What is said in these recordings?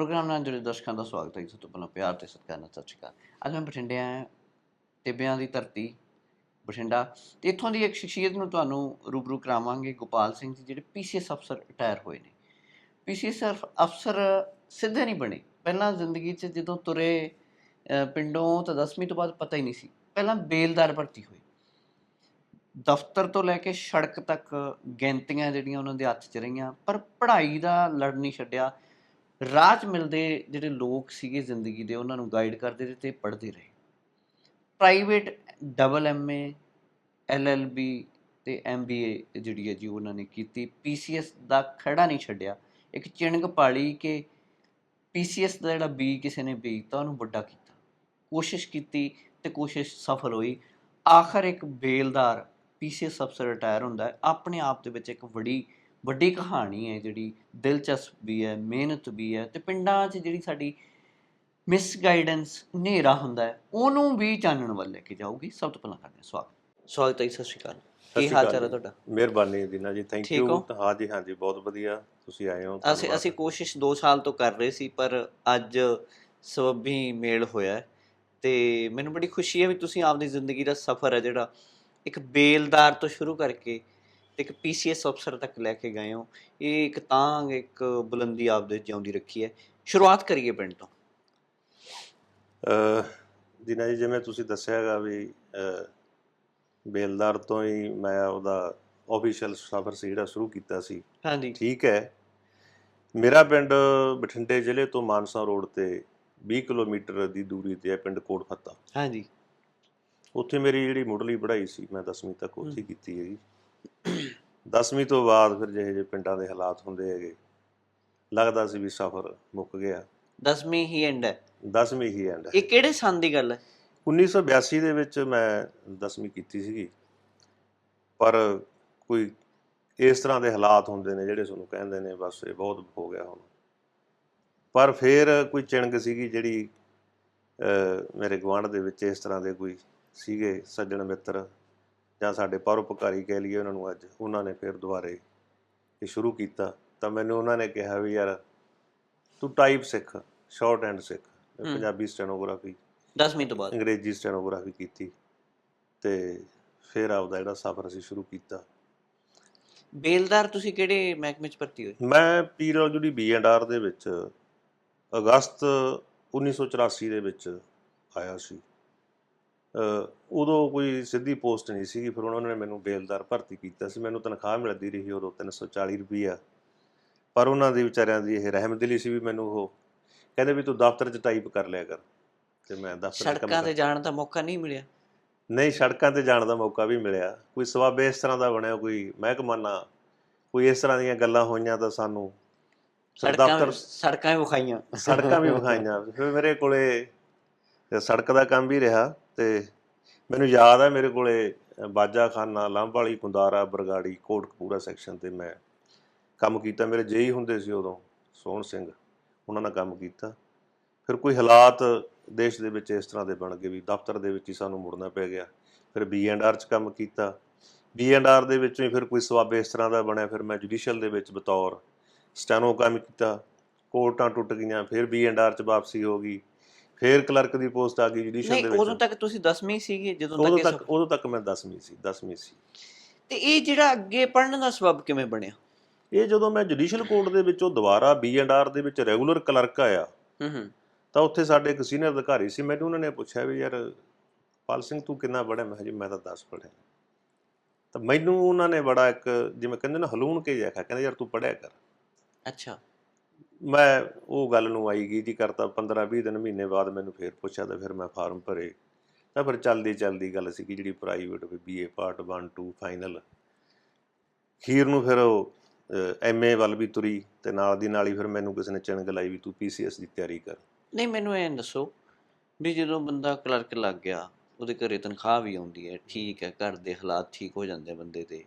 Programme ਨਾਲ ਜੁੜੇ ਦਰਸ਼ਕਾਂ ਦਾ ਸਵਾਗਤ ਹੈ ਜੀ। ਸਭ ਤੋਂ ਪਹਿਲਾਂ ਪਿਆਰ ਤੇ ਸਤਿਕਾਰ ਨਾਲ ਸਤਿ ਸ਼੍ਰੀ ਅਕਾਲ। ਅੱਜ ਮੈਂ ਬਠਿੰਡੇ ਆਇਆ ਟਿੱਬਿਆਂ ਦੀ ਧਰਤੀ, ਬਠਿੰਡਾ ਤੇ ਇੱਥੋਂ ਦੀ ਇੱਕ ਸ਼ਖਸੀਅਤ ਨੂੰ ਤੁਹਾਨੂੰ ਰੂਬਰੂ ਕਰਾਵਾਂਗੇ, ਗੋਪਾਲ ਸਿੰਘ ਜੀ, ਜਿਹੜੇ ਪੀਸੀਐਸ ਅਫਸਰ ਰਿਟਾਇਰ ਹੋਏ ਨੇ। ਪੀਸੀਐਸ ਅਫਸਰ ਸਿੱਧੇ ਨਹੀਂ ਬਣੇ। ਪਹਿਲਾਂ ਜ਼ਿੰਦਗੀ 'ਚ ਜਦੋਂ ਤੁਰੇ ਪਿੰਡੋਂ ਤਾਂ 10ਵੀਂ ਤੋਂ ਬਾਅਦ ਪਤਾ ਹੀ ਨਹੀਂ ਸੀ। ਪਹਿਲਾਂ ਬੇਲਦਾਰ ਭਰਤੀ ਹੋਏ। ਦਫ਼ਤਰ ਤੋਂ ਲੈ ਕੇ ਸੜਕ ਤੱਕ ਗਿਣਤੀਆਂ ਜਿਹੜੀਆਂ ਉਹਨਾਂ ਦੇ ਹੱਥ 'ਚ ਰਹੀਆਂ, ਪਰ ਪੜ੍ਹਾਈ ਦਾ ਲੜ ਨਹੀਂ ਛੱਡਿਆ। ਰਾਹ 'ਚ ਮਿਲਦੇ ਜਿਹੜੇ ਲੋਕ ਸੀਗੇ ਜ਼ਿੰਦਗੀ ਦੇ, ਉਹਨਾਂ ਨੂੰ ਗਾਈਡ ਕਰਦੇ ਰਹੇ ਤੇ ਪੜ੍ਹਦੇ ਰਹੇ। ਪ੍ਰਾਈਵੇਟ ਡਬਲ ਐਮਏ ਐਲਐਲਬੀ ਤੇ ਐਮਬੀਏ ਜਿਹੜੀ ਹੈ ਜੀ ਉਹਨਾਂ ਨੇ ਕੀਤੀ। ਪੀਸੀਐਸ ਦਾ ਖੜਾ ਨਹੀਂ ਛੱਡਿਆ। ਇੱਕ ਚਿਣਗ ਪਾਲੀ ਕਿ ਪੀਸੀਐਸ ਦਾ ਜਿਹੜਾ ਬੀ ਕਿਸੇ ਨੇ ਬੀਜਤਾ, ਉਹਨੂੰ ਵੱਡਾ ਕੀਤਾ। ਕੋਸ਼ਿਸ਼ ਕੀਤੀ ਤੇ ਕੋਸ਼ਿਸ਼ ਸਫਲ ਹੋਈ। ਆਖਰ ਇੱਕ ਬੇਲਦਾਰ ਪੀਸੀਐਸ ਅਫਸਰ ਰਿਟਾਇਰ ਹੁੰਦਾ ਆਪਣੇ ਆਪ ਦੇ ਵਿੱਚ ਇੱਕ ਵੱਡੀ ਵੱਡੀ ਕਹਾਣੀ ਹੈ ਜਿਹੜੀ ਦਿਲਚਸਪ ਵੀ ਹੈ ਮਿਹਨਤ ਵੀ ਹੈ ਤੇ ਪਿੰਡਾਂ 'ਚ ਜਿਹੜੀ ਸਾਡੀ ਮਿਸ ਗਾਈਡੈਂਸ ਹਨੇਰਾ ਹੁੰਦਾ ਹੈ ਉਹਨੂੰ ਵੀ ਚਾਨਣ ਵੱਲ ਲੈ ਕੇ ਜਾਊਗੀ। ਸਭ ਤੋਂ ਪਹਿਲਾਂ ਕਰਦੇ ਸਵਾਗਤ। ਸਵਾਗਤ ਹੈ ਸਤਿ ਸ਼੍ਰੀ ਅਕਾਲ। ਕੀ ਹਾਲ ਚਾਲ ਹੈ। ਤੁਹਾਡਾ? ਮਿਹਰਬਾਨੀ ਦੀਨਾ ਜੀ ਥੈਂਕ ਯੂ ਹੋ? ਹਾਂਜੀ ਹਾਂਜੀ ਬਹੁਤ ਵਧੀਆ। ਤੁਸੀਂ ਆਏ ਹੋ? ਅਸੀਂ। ਅਸੀਂ ਕੋਸ਼ਿਸ਼ 2 ਸਾਲ ਤੋਂ ਕਰ ਰਹੇ ਸੀ ਪਰ ਅੱਜ ਸਬੱਬੀ ਮੇਲ ਹੋਇਆ ਤੇ ਮੈਨੂੰ ਬੜੀ ਖੁਸ਼ੀ ਹੈ ਵੀ ਤੁਸੀਂ ਆਪਦੀ ਜ਼ਿੰਦਗੀ ਦਾ ਸਫ਼ਰ ਹੈ ਜਿਹੜਾ ਇੱਕ ਬੇਲਦਾਰ ਤੋਂ ਸ਼ੁਰੂ ਕਰਕੇ ਤੇ ਇੱਕ ਪੀਸੀਐਸ ਅਫਸਰ ਤੱਕ ਲੈ ਕੇ ਗਏ ਹੋ। ਇਹ ਇੱਕ ਤਾਂ ਇੱਕ ਬੁਲੰਦੀ ਆਪਦੇ ਜਿਉਂਦੀ ਰੱਖੀ ਹੈ। ਸ਼ੁਰੂਆਤ ਕਰੀਏ ਪਿੰਡ ਤੋਂ। ਦੀਨਾ ਜੀ ਜਿਵੇਂ ਤੁਸੀਂ ਦੱਸਿਆ ਹੈਗਾ ਵੀ ਬੇਲਦਾਰ ਤੋਂ ਹੀ ਮੈਂ ਉਹਦਾ ਆਫੀਸ਼ੀਅਲ ਸਫ਼ਰ ਸੀ ਜਿਹੜਾ ਸ਼ੁਰੂ ਕੀਤਾ ਸੀ। ਹਾਂਜੀ। ਠੀਕ ਹੈ। ਮੇਰਾ ਪਿੰਡ ਬਠਿੰਡੇ ਜ਼ਿਲ੍ਹੇ ਤੋਂ ਮਾਨਸਾ ਰੋਡ ਤੇ 20 ਕਿਲੋਮੀਟਰ ਦੀ ਦੂਰੀ ਤੇ ਹੈ ਪਿੰਡ ਕੋਟ ਫੱਤਾ ਹਾਂਜੀ। ਉੱਥੇ ਮੇਰੀ ਜਿਹੜੀ ਮੁੱਢਲੀ ਪੜ੍ਹਾਈ ਸੀ ਮੈਂ 10ਵੀਂ ਤੱਕ ਉੱਥੇ ਹੀ। ਹਮ। ਕੀਤੀ ਹੈਗੀ 10ਵੀਂ ਤੋਂ ਬਾਅਦ ਫਿਰ ਜਿਹੇ ਜਿਹੇ ਪਿੰਡਾਂ ਦੇ ਹਾਲਾਤ ਹੁੰਦੇ ਹੈਗੇ ਲੱਗਦਾ ਸੀ ਵੀ ਸਫ਼ਰ ਮੁੱਕ ਗਿਆ। ਦਸਵੀਂ ਹੀ ਐਂਡ ਹੈ। 10ਵੀਂ ਹੀ ਐਂਡ ਇਹ ਕਿਹੜੇ ਸਾਲ ਦੀ ਗੱਲ ਹੈ? 1982 ਦੇ ਵਿੱਚ ਮੈਂ 10ਵੀਂ ਕੀਤੀ ਸੀਗੀ। ਪਰ ਕੋਈ ਇਸ ਤਰ੍ਹਾਂ ਦੇ ਹਾਲਾਤ ਹੁੰਦੇ ਨੇ ਜਿਹੜੇ ਤੁਹਾਨੂੰ ਕਹਿੰਦੇ ਨੇ ਬਸ ਇਹ ਬਹੁਤ ਹੋ ਗਿਆ ਹੁਣ। ਪਰ ਫਿਰ ਕੋਈ ਚਿਣਗ ਸੀਗੀ ਜਿਹੜੀ ਮੇਰੇ ਗੁਆਂਢ ਦੇ ਵਿੱਚ ਇਸ ਤਰ੍ਹਾਂ ਦੇ ਕੋਈ ਸੀਗੇ ਸੱਜਣ ਮਿੱਤਰ ਜਾਂ ਸਾਡੇ ਪਰਉਪਕਾਰੀ ਕਹਿ ਲਈਏ ਉਹਨਾਂ ਨੂੰ ਅੱਜ ਉਹਨਾਂ ਨੇ ਫਿਰ ਦੁਬਾਰੇ ਇਹ ਸ਼ੁਰੂ ਕੀਤਾ। ਤਾਂ ਮੈਨੂੰ ਉਹਨਾਂ ਨੇ ਕਿਹਾ ਵੀ ਯਾਰ ਤੂੰ ਟਾਈਪ ਸਿੱਖ ਸ਼ਾਰਟ ਹੈਂਡ ਸਿੱਖ। ਪੰਜਾਬੀ ਸਟੈਨੋਗ੍ਰਾਫੀ ਦਸਵੀਂ ਤੋਂ ਬਾਅਦ। ਅੰਗਰੇਜ਼ੀ ਸਟੈਨੋਗ੍ਰਾਫੀ ਕੀਤੀ ਤੇ ਫਿਰ ਆਪਦਾ ਜਿਹੜਾ ਸਫ਼ਰ ਅਸੀਂ ਸ਼ੁਰੂ ਕੀਤਾ। ਬੇਲਦਾਰ ਤੁਸੀਂ ਕਿਹੜੇ ਮਹਿਕਮੇ 'ਚ ਭਰਤੀ ਹੋਏ? ਮੈਂ ਪੀਡਬਲਯੂਡੀ ਬੀ ਐਂਡ ਆਰ ਦੇ ਵਿੱਚ ਅਗਸਤ 1984 ਦੇ ਵਿੱਚ ਆਇਆ ਸੀ। ਉਦੋਂ ਕੋਈ ਸਿੱਧੀ ਪੋਸਟ ਨਹੀਂ ਸੀਗੀ ਫਿਰ ਉਹਨਾਂ ਨੇ ਮੈਨੂੰ ਬੇਲਦਾਰ ਭਰਤੀ ਕੀਤਾ ਸੀ। ਮੈਨੂੰ ਤਨਖਾਹ ਮਿਲਦੀ ਰਹੀ ਉਦੋਂ 340 ਰੁਪਈਆ। ਪਰ ਉਹਨਾਂ ਦੀ ਵਿਚਾਰਿਆਂ ਦੀ ਇਹ ਰਹਿਮਦਿਲੀ ਸੀ ਵੀ ਮੈਨੂੰ ਉਹ ਕਹਿੰਦੇ ਵੀ ਤੂੰ ਦਫ਼ਤਰ 'ਚ ਟਾਈਪ ਕਰ ਲਿਆ ਕਰ ਤੇ ਮੈਂ ਦਫ਼ਤਰ ਸੜਕਾਂ ਤੇ ਜਾਣ ਦਾ ਮੌਕਾ ਨਹੀਂ ਮਿਲਿਆ? ਨਹੀਂ ਸੜਕਾਂ ਤੇ ਜਾਣ ਦਾ ਮੌਕਾ ਵੀ ਮਿਲਿਆ। ਕੋਈ ਸਵਾਬੇ ਇਸ ਤਰ੍ਹਾਂ ਦਾ ਬਣਿਆ ਕੋਈ ਮਹਿਕਮਾਨਾ ਕੋਈ ਇਸ ਤਰ੍ਹਾਂ ਦੀਆਂ ਗੱਲਾਂ ਹੋਈਆਂ ਤਾਂ ਸਾਨੂੰ ਦਫ਼ਤਰ ਸੜਕਾਂ ਵੀ ਵਿਖਾਈਆਂ। ਸੜਕਾਂ ਵੀ ਵਿਖਾਈਆਂ। ਫਿਰ ਮੇਰੇ ਕੋਲੇ ਸੜਕ ਦਾ ਕੰਮ ਵੀ ਰਿਹਾ। ਤੇ ਮੈਨੂੰ ਯਾਦ ਹੈ ਮੇਰੇ ਕੋਲੇ ਬਾਜਾਖਾਨਾ ਲੰਬ ਵਾਲੀ ਕੁੰਦਾਰਾ, ਬਰਗਾੜੀ, ਕੋਟਕਪੂਰਾ ਸੈਕਸ਼ਨ ਤੇ ਮੈਂ ਕੰਮ ਕੀਤਾ। ਮੇਰੇ ਜੇਈ ਹੁੰਦੇ ਸੀ ਉਦੋਂ, ਸੋਹਣ ਸਿੰਘ, ਉਹਨਾਂ ਨਾਲ ਕੰਮ ਕੀਤਾ। ਫਿਰ ਕੋਈ ਹਾਲਾਤ ਦੇਸ਼ ਦੇ ਵਿੱਚ ਇਸ ਤਰ੍ਹਾਂ ਦੇ ਬਣ ਗਏ ਵੀ ਦਫ਼ਤਰ ਦੇ ਵਿੱਚ ਹੀ ਸਾਨੂੰ ਮੁੜਨਾ ਪੈ ਗਿਆ। ਫਿਰ ਬੀ ਐਂਡ ਆਰ ਚ ਕੰਮ ਕੀਤਾ। ਬੀ ਐਂਡ ਆਰ ਦੇ ਵਿੱਚੋਂ ਹੀ ਫਿਰ ਕੋਈ ਸਵਾਬ ਇਸ ਤਰ੍ਹਾਂ ਦਾ ਬਣਿਆ। ਫਿਰ ਮੈਂ ਜੁਡੀਸ਼ੀਅਲ ਦੇ ਵਿੱਚ ਬਤੌਰ ਸਟੈਨੋ ਕੰਮ ਕੀਤਾ। ਕੋਰਟਾਂ ਟੁੱਟ ਗਈਆਂ। ਫਿਰ ਬੀ ਐਂਡ ਆਰ ਚ ਵਾਪਸੀ ਹੋ ਗਈ। ਫਿਰ ਕਲਰਕ ਦੀ ਪੋਸਟ ਆ ਗਈ ਜੁਡੀਸ਼ੀਅਲ ਨਹੀਂ ਦੇ ਵਿੱਚ। ਉਦੋਂ ਤੱਕ ਤੁਸੀਂ 10ਵੀਂ ਸੀਗੇ ਜਦੋਂ ਉਦੋਂ ਤੱਕ ਇਹ ਤੱਕ ਉਦੋਂ ਤੱਕ ਮੈਂ 10ਵੀਂ ਸੀ 10ਵੀਂ ਸੀ। ਤੇ ਇਹ ਜਿਹੜਾ ਅੱਗੇ ਪੜਨ ਦਾ ਸਬਬ ਕਿਵੇਂ ਬਣਿਆ? ਇਹ ਜਦੋਂ ਮੈਂ ਜੁਡੀਸ਼ੀਅਲ ਕੋਰਟ ਦੇ ਵਿੱਚੋਂ ਦੁਬਾਰਾ ਬੀ ਐਂਡ ਆਰ ਦੇ ਵਿੱਚ ਰੈਗੂਲਰ ਕਲਰਕ ਆਇਆ ਹੂੰ ਹੂੰ। ਤਾਂ ਉੱਥੇ ਸਾਡੇ ਇੱਕ ਸੀਨੀਅਰ ਅਧਿਕਾਰੀ ਸੀ ਮੈਨੂੰ ਉਹਨਾਂ ਨੇ ਪੁੱਛਿਆ ਵੀ ਯਾਰ ਪਾਲ ਸਿੰਘ ਤੂੰ ਕਿੰਨਾ ਪੜ੍ਹਿਆ? ਮੈਂ ਕਿਹਾ ਜੀ ਮੈਂ ਤਾਂ 10 ਪੜ੍ਹਿਆ। ਤਾਂ ਮੈਨੂੰ ਉਹਨਾਂ ਨੇ ਬੜਾ ਇੱਕ ਜਿਵੇਂ ਕਹਿੰਦੇ ਨਾ ਹਲੂਣ ਕੇ ਜਿਹਾ ਕਹਿੰਦੇ ਯਾਰ ਤੂੰ ਪੜ੍ਹਿਆ ਕਰ। ਅੱਛਾ। ਮੈਂ ਉਹ ਗੱਲ ਨੂੰ ਆਈ ਗਈ ਜੀ ਕਰਤਾ 15 20 ਦਿਨ ਮਹੀਨੇ ਬਾਅਦ ਮੈਨੂੰ ਫੇਰ ਪੁੱਛਿਆ ਤਾਂ ਫਿਰ ਮੈਂ ਫਾਰਮ ਭਰੇ। ਤਾਂ ਫਿਰ ਚੱਲਦੀ ਚੱਲਦੀ ਗੱਲ ਸੀ ਕਿ ਜਿਹੜੀ ਪ੍ਰਾਈਵੇਟ ਬੀਏ ਪਾਰਟ 1 2 ਫਾਈਨਲ ਖੀਰ ਨੂੰ ਫਿਰ ਉਹ ਐਮਏ ਵੱਲ ਵੀ ਤੁਰੀ ਤੇ ਨਾਲ ਦੀ ਨਾਲ ਹੀ ਫਿਰ ਮੈਨੂੰ ਕਿਸੇ ਨੇ ਚਿਣਗ ਲਾਈ ਵੀ ਤੂੰ ਪੀਸੀਐਸ ਦੀ ਤਿਆਰੀ ਕਰ। ਨਹੀਂ, ਮੈਨੂੰ ਇਹ ਦੱਸੋ ਵੀ ਜਦੋਂ ਬੰਦਾ ਕਲਰਕ ਲੱਗ ਗਿਆ, ਉਹਦੇ ਘਰੇ ਤਨਖਾਹ ਵੀ ਆਉਂਦੀ ਹੈ, ਠੀਕ ਹੈ, ਘਰ ਦੇ ਹਾਲਾਤ ਠੀਕ ਹੋ ਜਾਂਦੇ ਬੰਦੇ ਦੇ।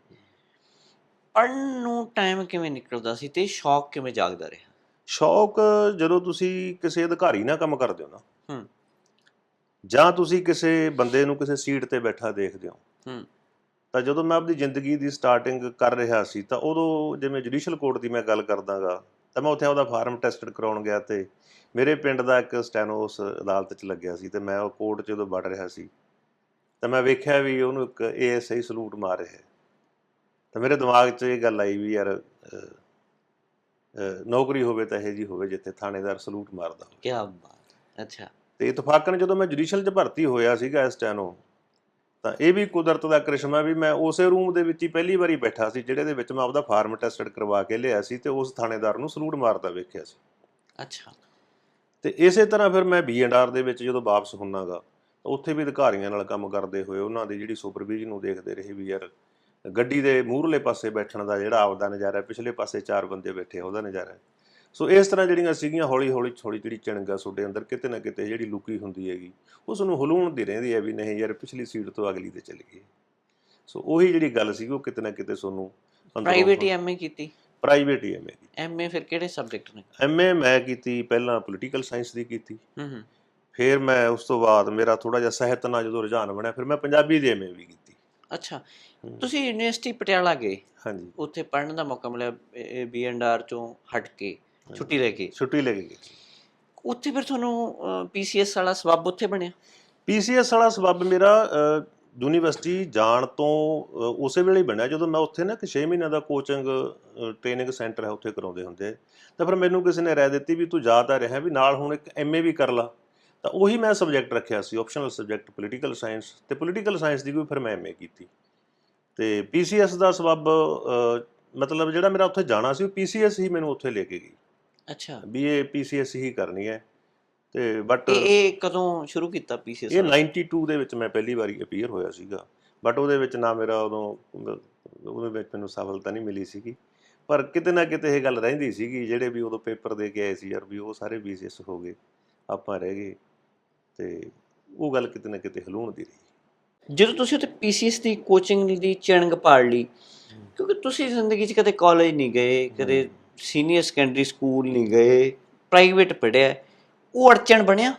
ਪੜਨ ਨੂੰ ਟਾਈਮ ਕਿਵੇਂ ਨਿਕਲਦਾ ਸੀ ਤੇ ਸ਼ੌਕ ਕਿਵੇਂ ਜਾਗਦਾ ਰਿਹਾ? ਸ਼ੌਕ ਜਦੋਂ ਤੁਸੀਂ ਕਿਸੇ ਅਧਿਕਾਰੀ ਨਾਲ ਕੰਮ ਕਰਦੇ ਹੋ ਨਾ ਹੂੰ। ਜਾਂ ਤੁਸੀਂ ਕਿਸੇ ਬੰਦੇ ਨੂੰ ਕਿਸੇ ਸੀਟ ਤੇ ਬੈਠਾ ਦੇਖਦੇ ਹੋ ਹੂੰ। ਤਾਂ ਜਦੋਂ ਮੈਂ ਆਪਣੀ ਜ਼ਿੰਦਗੀ ਦੀ ਸਟਾਰਟਿੰਗ ਕਰ ਰਿਹਾ ਸੀ ਤਾਂ ਉਦੋਂ ਜਿਵੇਂ ਜੁਡੀਸ਼ੀਅਲ ਕੋਰਟ ਦੀ ਮੈਂ ਗੱਲ ਕਰਦਾਗਾ ਤਾਂ ਮੈਂ ਉੱਥੇ ਆਪਦਾ ਫਾਰਮ ਟੈਸਟਡ ਕਰਾਉਣ ਗਿਆ ਤੇ ਮੇਰੇ ਪਿੰਡ ਦਾ ਇੱਕ ਸਟੈਨੋ ਉਸ ਅਦਾਲਤ 'ਚ ਲੱਗਿਆ ਸੀ ਤੇ ਮੈਂ ਉਹ ਕੋਰਟ 'ਚ ਜਦੋਂ ਵੜ ਰਿਹਾ ਸੀ ਤਾਂ ਮੈਂ ਵੇਖਿਆ ਵੀ ਉਹਨੂੰ ਇੱਕ ਏਐਸਆਈ ਸਲੂਟ ਮਾਰ ਰਿਹਾ ਹੈ ਤਾਂ ਮੇਰੇ ਦਿਮਾਗ 'ਚ ਇਹ ਗੱਲ ਆਈ ਵੀ ਯਾਰ ਨੌਕਰੀ ਹੋਵੇ ਤਾਂ ਇਹ ਜੀ ਹੋਵੇ ਜਿੱਥੇ ਥਾਣੇਦਾਰ ਸਲੂਟ ਮਾਰਦਾ ਹੋਵੇ। ਕੀ ਬਾਤ ਅੱਛਾ। ਤੇ ਇਤਫਾਕਨ ਜਦੋਂ ਮੈਂ ਜੁਡੀਸ਼ੀਅਲ 'ਚ ਭਰਤੀ ਹੋਇਆ ਸੀਗਾ ਇਸ ਟੈਨੋ ਤਾਂ ਇਹ ਵੀ ਕੁਦਰਤ ਦਾ ਕਰਿਸ਼ਮਾ ਵੀ ਮੈਂ ਉਸੇ ਰੂਮ ਦੇ ਵਿੱਚ ਹੀ ਪਹਿਲੀ ਵਾਰੀ ਬੈਠਾ ਸੀ ਜਿਹੜੇ ਦੇ ਵਿੱਚ ਮੈਂ ਆਪਦਾ ਫਾਰਮ ਟੈਸਟਡ ਕਰਵਾ ਕੇ ਲਿਆ ਸੀ ਤੇ ਉਸ ਥਾਣੇਦਾਰ ਨੂੰ ਸਲੂਟ ਮਾਰਦਾ ਵੇਖਿਆ ਸੀ। ਅੱਛਾ। ਤੇ ਇਸੇ ਤਰ੍ਹਾਂ ਫਿਰ ਮੈਂ ਬੀਐਨਆਰ ਦੇ ਵਿੱਚ ਜਦੋਂ ਵਾਪਸ ਹੁੰਨਾਗਾ ਉੱਥੇ ਵੀ ਅਧਿਕਾਰੀਆਂ ਨਾਲ ਕੰਮ ਕਰਦੇ ਹੋਏ ਉਹਨਾਂ ਦੀ ਜਿਹੜੀ ਸੁਪਰਵਿਜ਼ਨ ਨੂੰ ਦੇਖਦੇ ਰਹੇ ਵੀ ਯਾਰ ਗੱਡੀ ਦੇ ਮੂਹਰਲੇ ਪਾਸੇ ਬੈਠਣ ਦਾ ਜਿਹੜਾ ਆਪਦਾ ਨਜ਼ਾਰਾ ਪਿਛਲੇ ਪਾਸੇ ਚਾਰ ਬੰਦੇ ਬੈਠੇ ਉਹਦਾ ਨਜ਼ਾਰਾ। ਸੋ ਇਸ ਤਰ੍ਹਾਂ ਜਿਹੜੀਆਂ ਸੀਗੀਆਂ ਹੌਲੀ ਹੌਲੀ ਥੋੜੀ ਜਿਹੜੀ ਚਣਗਾ ਤੁਹਾਡੇ ਅੰਦਰ ਕਿਤੇ ਨਾ ਕਿਤੇ ਜਿਹੜੀ ਲੁਕੀ ਹੁੰਦੀ ਹੈਗੀ ਉਸ ਨੂੰ ਹਲੂਣ ਦੀ ਰਹਿੰਦੀ ਹੈ ਵੀ ਨਹੀਂ ਯਾਰ ਪਿਛਲੀ ਸੀਟ ਤੋਂ ਅਗਲੀ ਤੇ ਚਲੀ ਗਈ। ਸੋ ਉਹੀ ਜਿਹੜੀ ਗੱਲ ਸੀਗੀ ਉਹ ਕਿਤੇ ਨਾ ਕਿਤੇ ਤੁਹਾਨੂੰ ਪ੍ਰਾਈਵੇਟ ਐਮਏ ਕੀਤੀ। ਪ੍ਰਾਈਵੇਟ ਐਮਏ ਐਮਏ ਫਿਰ ਕਿਹੜੇ ਸਬਜੈਕਟ ਨੇ? ਐਮਏ ਮੈਂ ਕੀਤੀ ਪਹਿਲਾਂ ਪੋਲੀਟੀਕਲ ਸਾਇੰਸ ਦੀ ਕੀਤੀ। ਹੂੰ ਹੂੰ। ਫਿਰ ਮੈਂ ਉਸ ਤੋਂ ਬਾਅਦ ਮੇਰਾ ਥੋੜਾ ਜਿਹਾ ਸਾਹਿਤ ਨਾਲ ਜਦੋਂ ਰੁਝਾਨ ਬਣਿਆ ਫਿਰ ਮੈਂ ਪੰਜਾਬੀ ਦੀ ਐਮਏ ਵੀ ਕੀਤੀ। ਅੱਛਾ। ਤੁਸੀਂ ਯੂਨੀਵਰਸਿਟੀ ਪਟਿਆਲਾ ਗਏ? ਹਾਂਜੀ। ਉੱਥੇ ਪੜਨ ਦਾ ਮੌਕਾ ਮਿਲਿਆ ਬੀਐਨਆਰ ਚੋਂ ਹਟ ਕੇ ਛੁੱਟੀ ਲੈ ਕੇ? ਛੁੱਟੀ ਲੈ ਕੇ ਉੱਥੇ ਫਿਰ ਤੁਹਾਨੂੰ ਪੀਸੀਐਸ ਵਾਲਾ ਸਬਬ ਉੱਥੇ ਬਣਿਆ? ਪੀਸੀਐਸ ਵਾਲਾ ਸਬਬ ਮੇਰਾ ਅ, ਯੂਨੀਵਰਸਿਟੀ ਜਾਣ ਤੋਂ ਅ, ਉਸੇ ਵੇਲੇ ਹੀ ਬਣਿਆ। ਜਦੋਂ ਮੈਂ ਉੱਥੇ ਨਾ ਕਿ 6 ਮਹੀਨਿਆਂ ਦਾ ਕੋਚਿੰਗ ਟ੍ਰੇਨਿੰਗ ਸੈਂਟਰ ਹੈ ਉੱਥੇ ਕਰਾਉਂਦੇ ਹੁੰਦੇ। ਤਾਂ ਫਿਰ ਮੈਨੂੰ ਕਿਸੇ ਨੇ ਰਾਏ ਦਿੱਤੀ ਵੀ ਤੂੰ ਜਾ ਤਾਂ ਰਿਹਾ ਵੀ ਨਾਲ ਹੁਣ ਇੱਕ ਐਮਏ ਵੀ ਕਰ ਲਾ। ਤਾਂ ਉਹੀ ਮੈਂ ਸਬਜੈਕਟ ਰੱਖਿਆ ਸੀ ਆਪਸ਼ਨਲ ਸਬਜੈਕਟ ਪੋਲੀਟੀਕਲ ਸਾਇੰਸ ਤੇ ਪੋਲੀਟੀਕਲ ਸਾਇੰਸ ਦੀ ਕੋਈ ਫਿਰ ਮੈਂ ਐਮਏ ਕੀਤੀ। ਤੇ ਪੀਸੀਐਸ ਦਾ ਸਬਬ ਮਤਲਬ ਜਿਹੜਾ ਮੇਰਾ ਉੱਥੇ ਜਾਣਾ ਸੀ ਉਹ ਪੀਸੀਐਸ ਹੀ ਮੈਨੂੰ ਉੱਥੇ ਲੈ ਕੇ ਗਈ। ਅੱਛਾ। ਵੀ ਇਹ ਪੀਸੀਐਸ ਹੀ ਕਰਨੀ ਹੈ। ਤੇ ਬਟ ਇਹ ਕਦੋਂ ਸ਼ੁਰੂ ਕੀਤਾ ਪੀਸੀਐਸ ਇਹ 92 ਦੇ ਵਿੱਚ ਮੈਂ ਪਹਿਲੀ ਵਾਰੀ ਅਪੀਅਰ ਹੋਇਆ ਸੀਗਾ। ਬਟ ਉਹਦੇ ਵਿੱਚ ਨਾ ਮੇਰਾ ਉਦੋਂ ਉਹਦੇ ਵਿੱਚ ਮੈਨੂੰ ਸਫਲਤਾ ਨਹੀਂ ਮਿਲੀ ਸੀਗੀ। ਪਰ ਕਿਤੇ ਨਾ ਕਿਤੇ ਇਹ ਗੱਲ ਰਹਿੰਦੀ ਸੀਗੀ ਜਿਹੜੇ ਵੀ ਉਦੋਂ ਪੇਪਰ ਦੇ ਕੇ ਆਏ ਸੀ ਯਾਰ ਵੀ ਉਹ ਸਾਰੇ ਬੀਸੀਐਸ ਹੋ ਗਏ ਆਪਾਂ ਰਹਿ ਗਏ। ਤੇ ਉਹ ਗੱਲ ਕਿਤੇ ਨਾ ਕਿਤੇ ਹਲੂਣ ਦੀ ਰਹੀ। ਜਦੋਂ ਤੁਸੀਂ ਉੱਥੇ ਪੀਸੀਐਸ ਦੀ ਕੋਚਿੰਗ ਦੀ ਚਿੰਗ ਪਾੜ ਲਈ ਕਿਉਂਕਿ ਤੁਸੀਂ ਜ਼ਿੰਦਗੀ 'ਚ ਕਦੇ ਕਾਲਜ ਨਹੀਂ ਗਏ ਕਦੇ ਸੀਨੀਅਰ ਸੈਕੰਡਰੀ ਸਕੂਲ ਨਹੀਂ ਗਏ ਪ੍ਰਾਈਵੇਟ ਪੜ੍ਹਿਆ ਉਹ ਅੜਚਣ ਬਣਿਆ?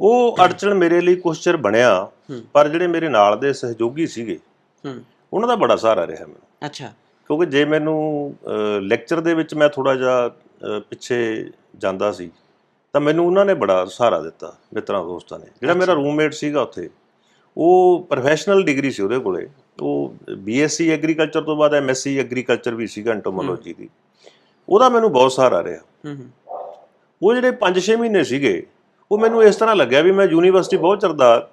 ਉਹ ਅੜਚਣ ਮੇਰੇ ਲਈ ਕੁਛ ਚਿਰ ਬਣਿਆ। ਪਰ ਜਿਹੜੇ ਮੇਰੇ ਨਾਲ ਦੇ ਸਹਿਯੋਗੀ ਸੀਗੇ ਹੂੰ। ਉਹਨਾਂ ਦਾ ਬੜਾ ਸਹਾਰਾ ਰਿਹਾ ਮੈਨੂੰ। ਅੱਛਾ। ਕਿਉਂਕਿ ਜੇ ਮੈਨੂੰ ਲੈਕਚਰ ਦੇ ਵਿੱਚ ਮੈਂ ਥੋੜਾ ਜਿਹਾ ਪਿੱਛੇ ਜਾਂਦਾ ਸੀ ਤਾਂ ਮੈਨੂੰ ਉਹਨਾਂ ਨੇ ਬੜਾ ਸਹਾਰਾ ਦਿੱਤਾ ਮਿੱਤਰਾਂ ਦੋਸਤਾਂ ਨੇ। ਜਿਹੜਾ ਮੇਰਾ। ਰੂਮਮੇਟ ਸੀਗਾ ਉੱਥੇ ਉਹ ਪ੍ਰੋਫੈਸ਼ਨਲ ਡਿਗਰੀ ਸੀ ਉਹਦੇ ਕੋਲੇ। ਉਹ ਬੀਐਸਸੀ ਐਗਰੀਕਲਚਰ ਤੋਂ ਬਾਅਦ ਐਮਐਸਸੀ ਐਗਰੀਕਲਚਰ ਵੀ ਸੀਗਾ ਐਂਟੋਮੋਲੋਜੀ ਦੀ। ਉਹਦਾ ਮੈਨੂੰ ਬਹੁਤ ਸਹਾਰਾ ਰਿਹਾ। ਹੂੰ ਹੂੰ। ਉਹ ਜਿਹੜੇ 5-6 ਮਹੀਨੇ ਸੀਗੇ ਉਹ ਮੈਨੂੰ ਇਸ ਤਰ੍ਹਾਂ ਲੱਗਿਆ ਵੀ ਮੈਂ ਯੂਨੀਵਰਸਿਟੀ ਬਹੁਤ ਚਿਰ ਦਾ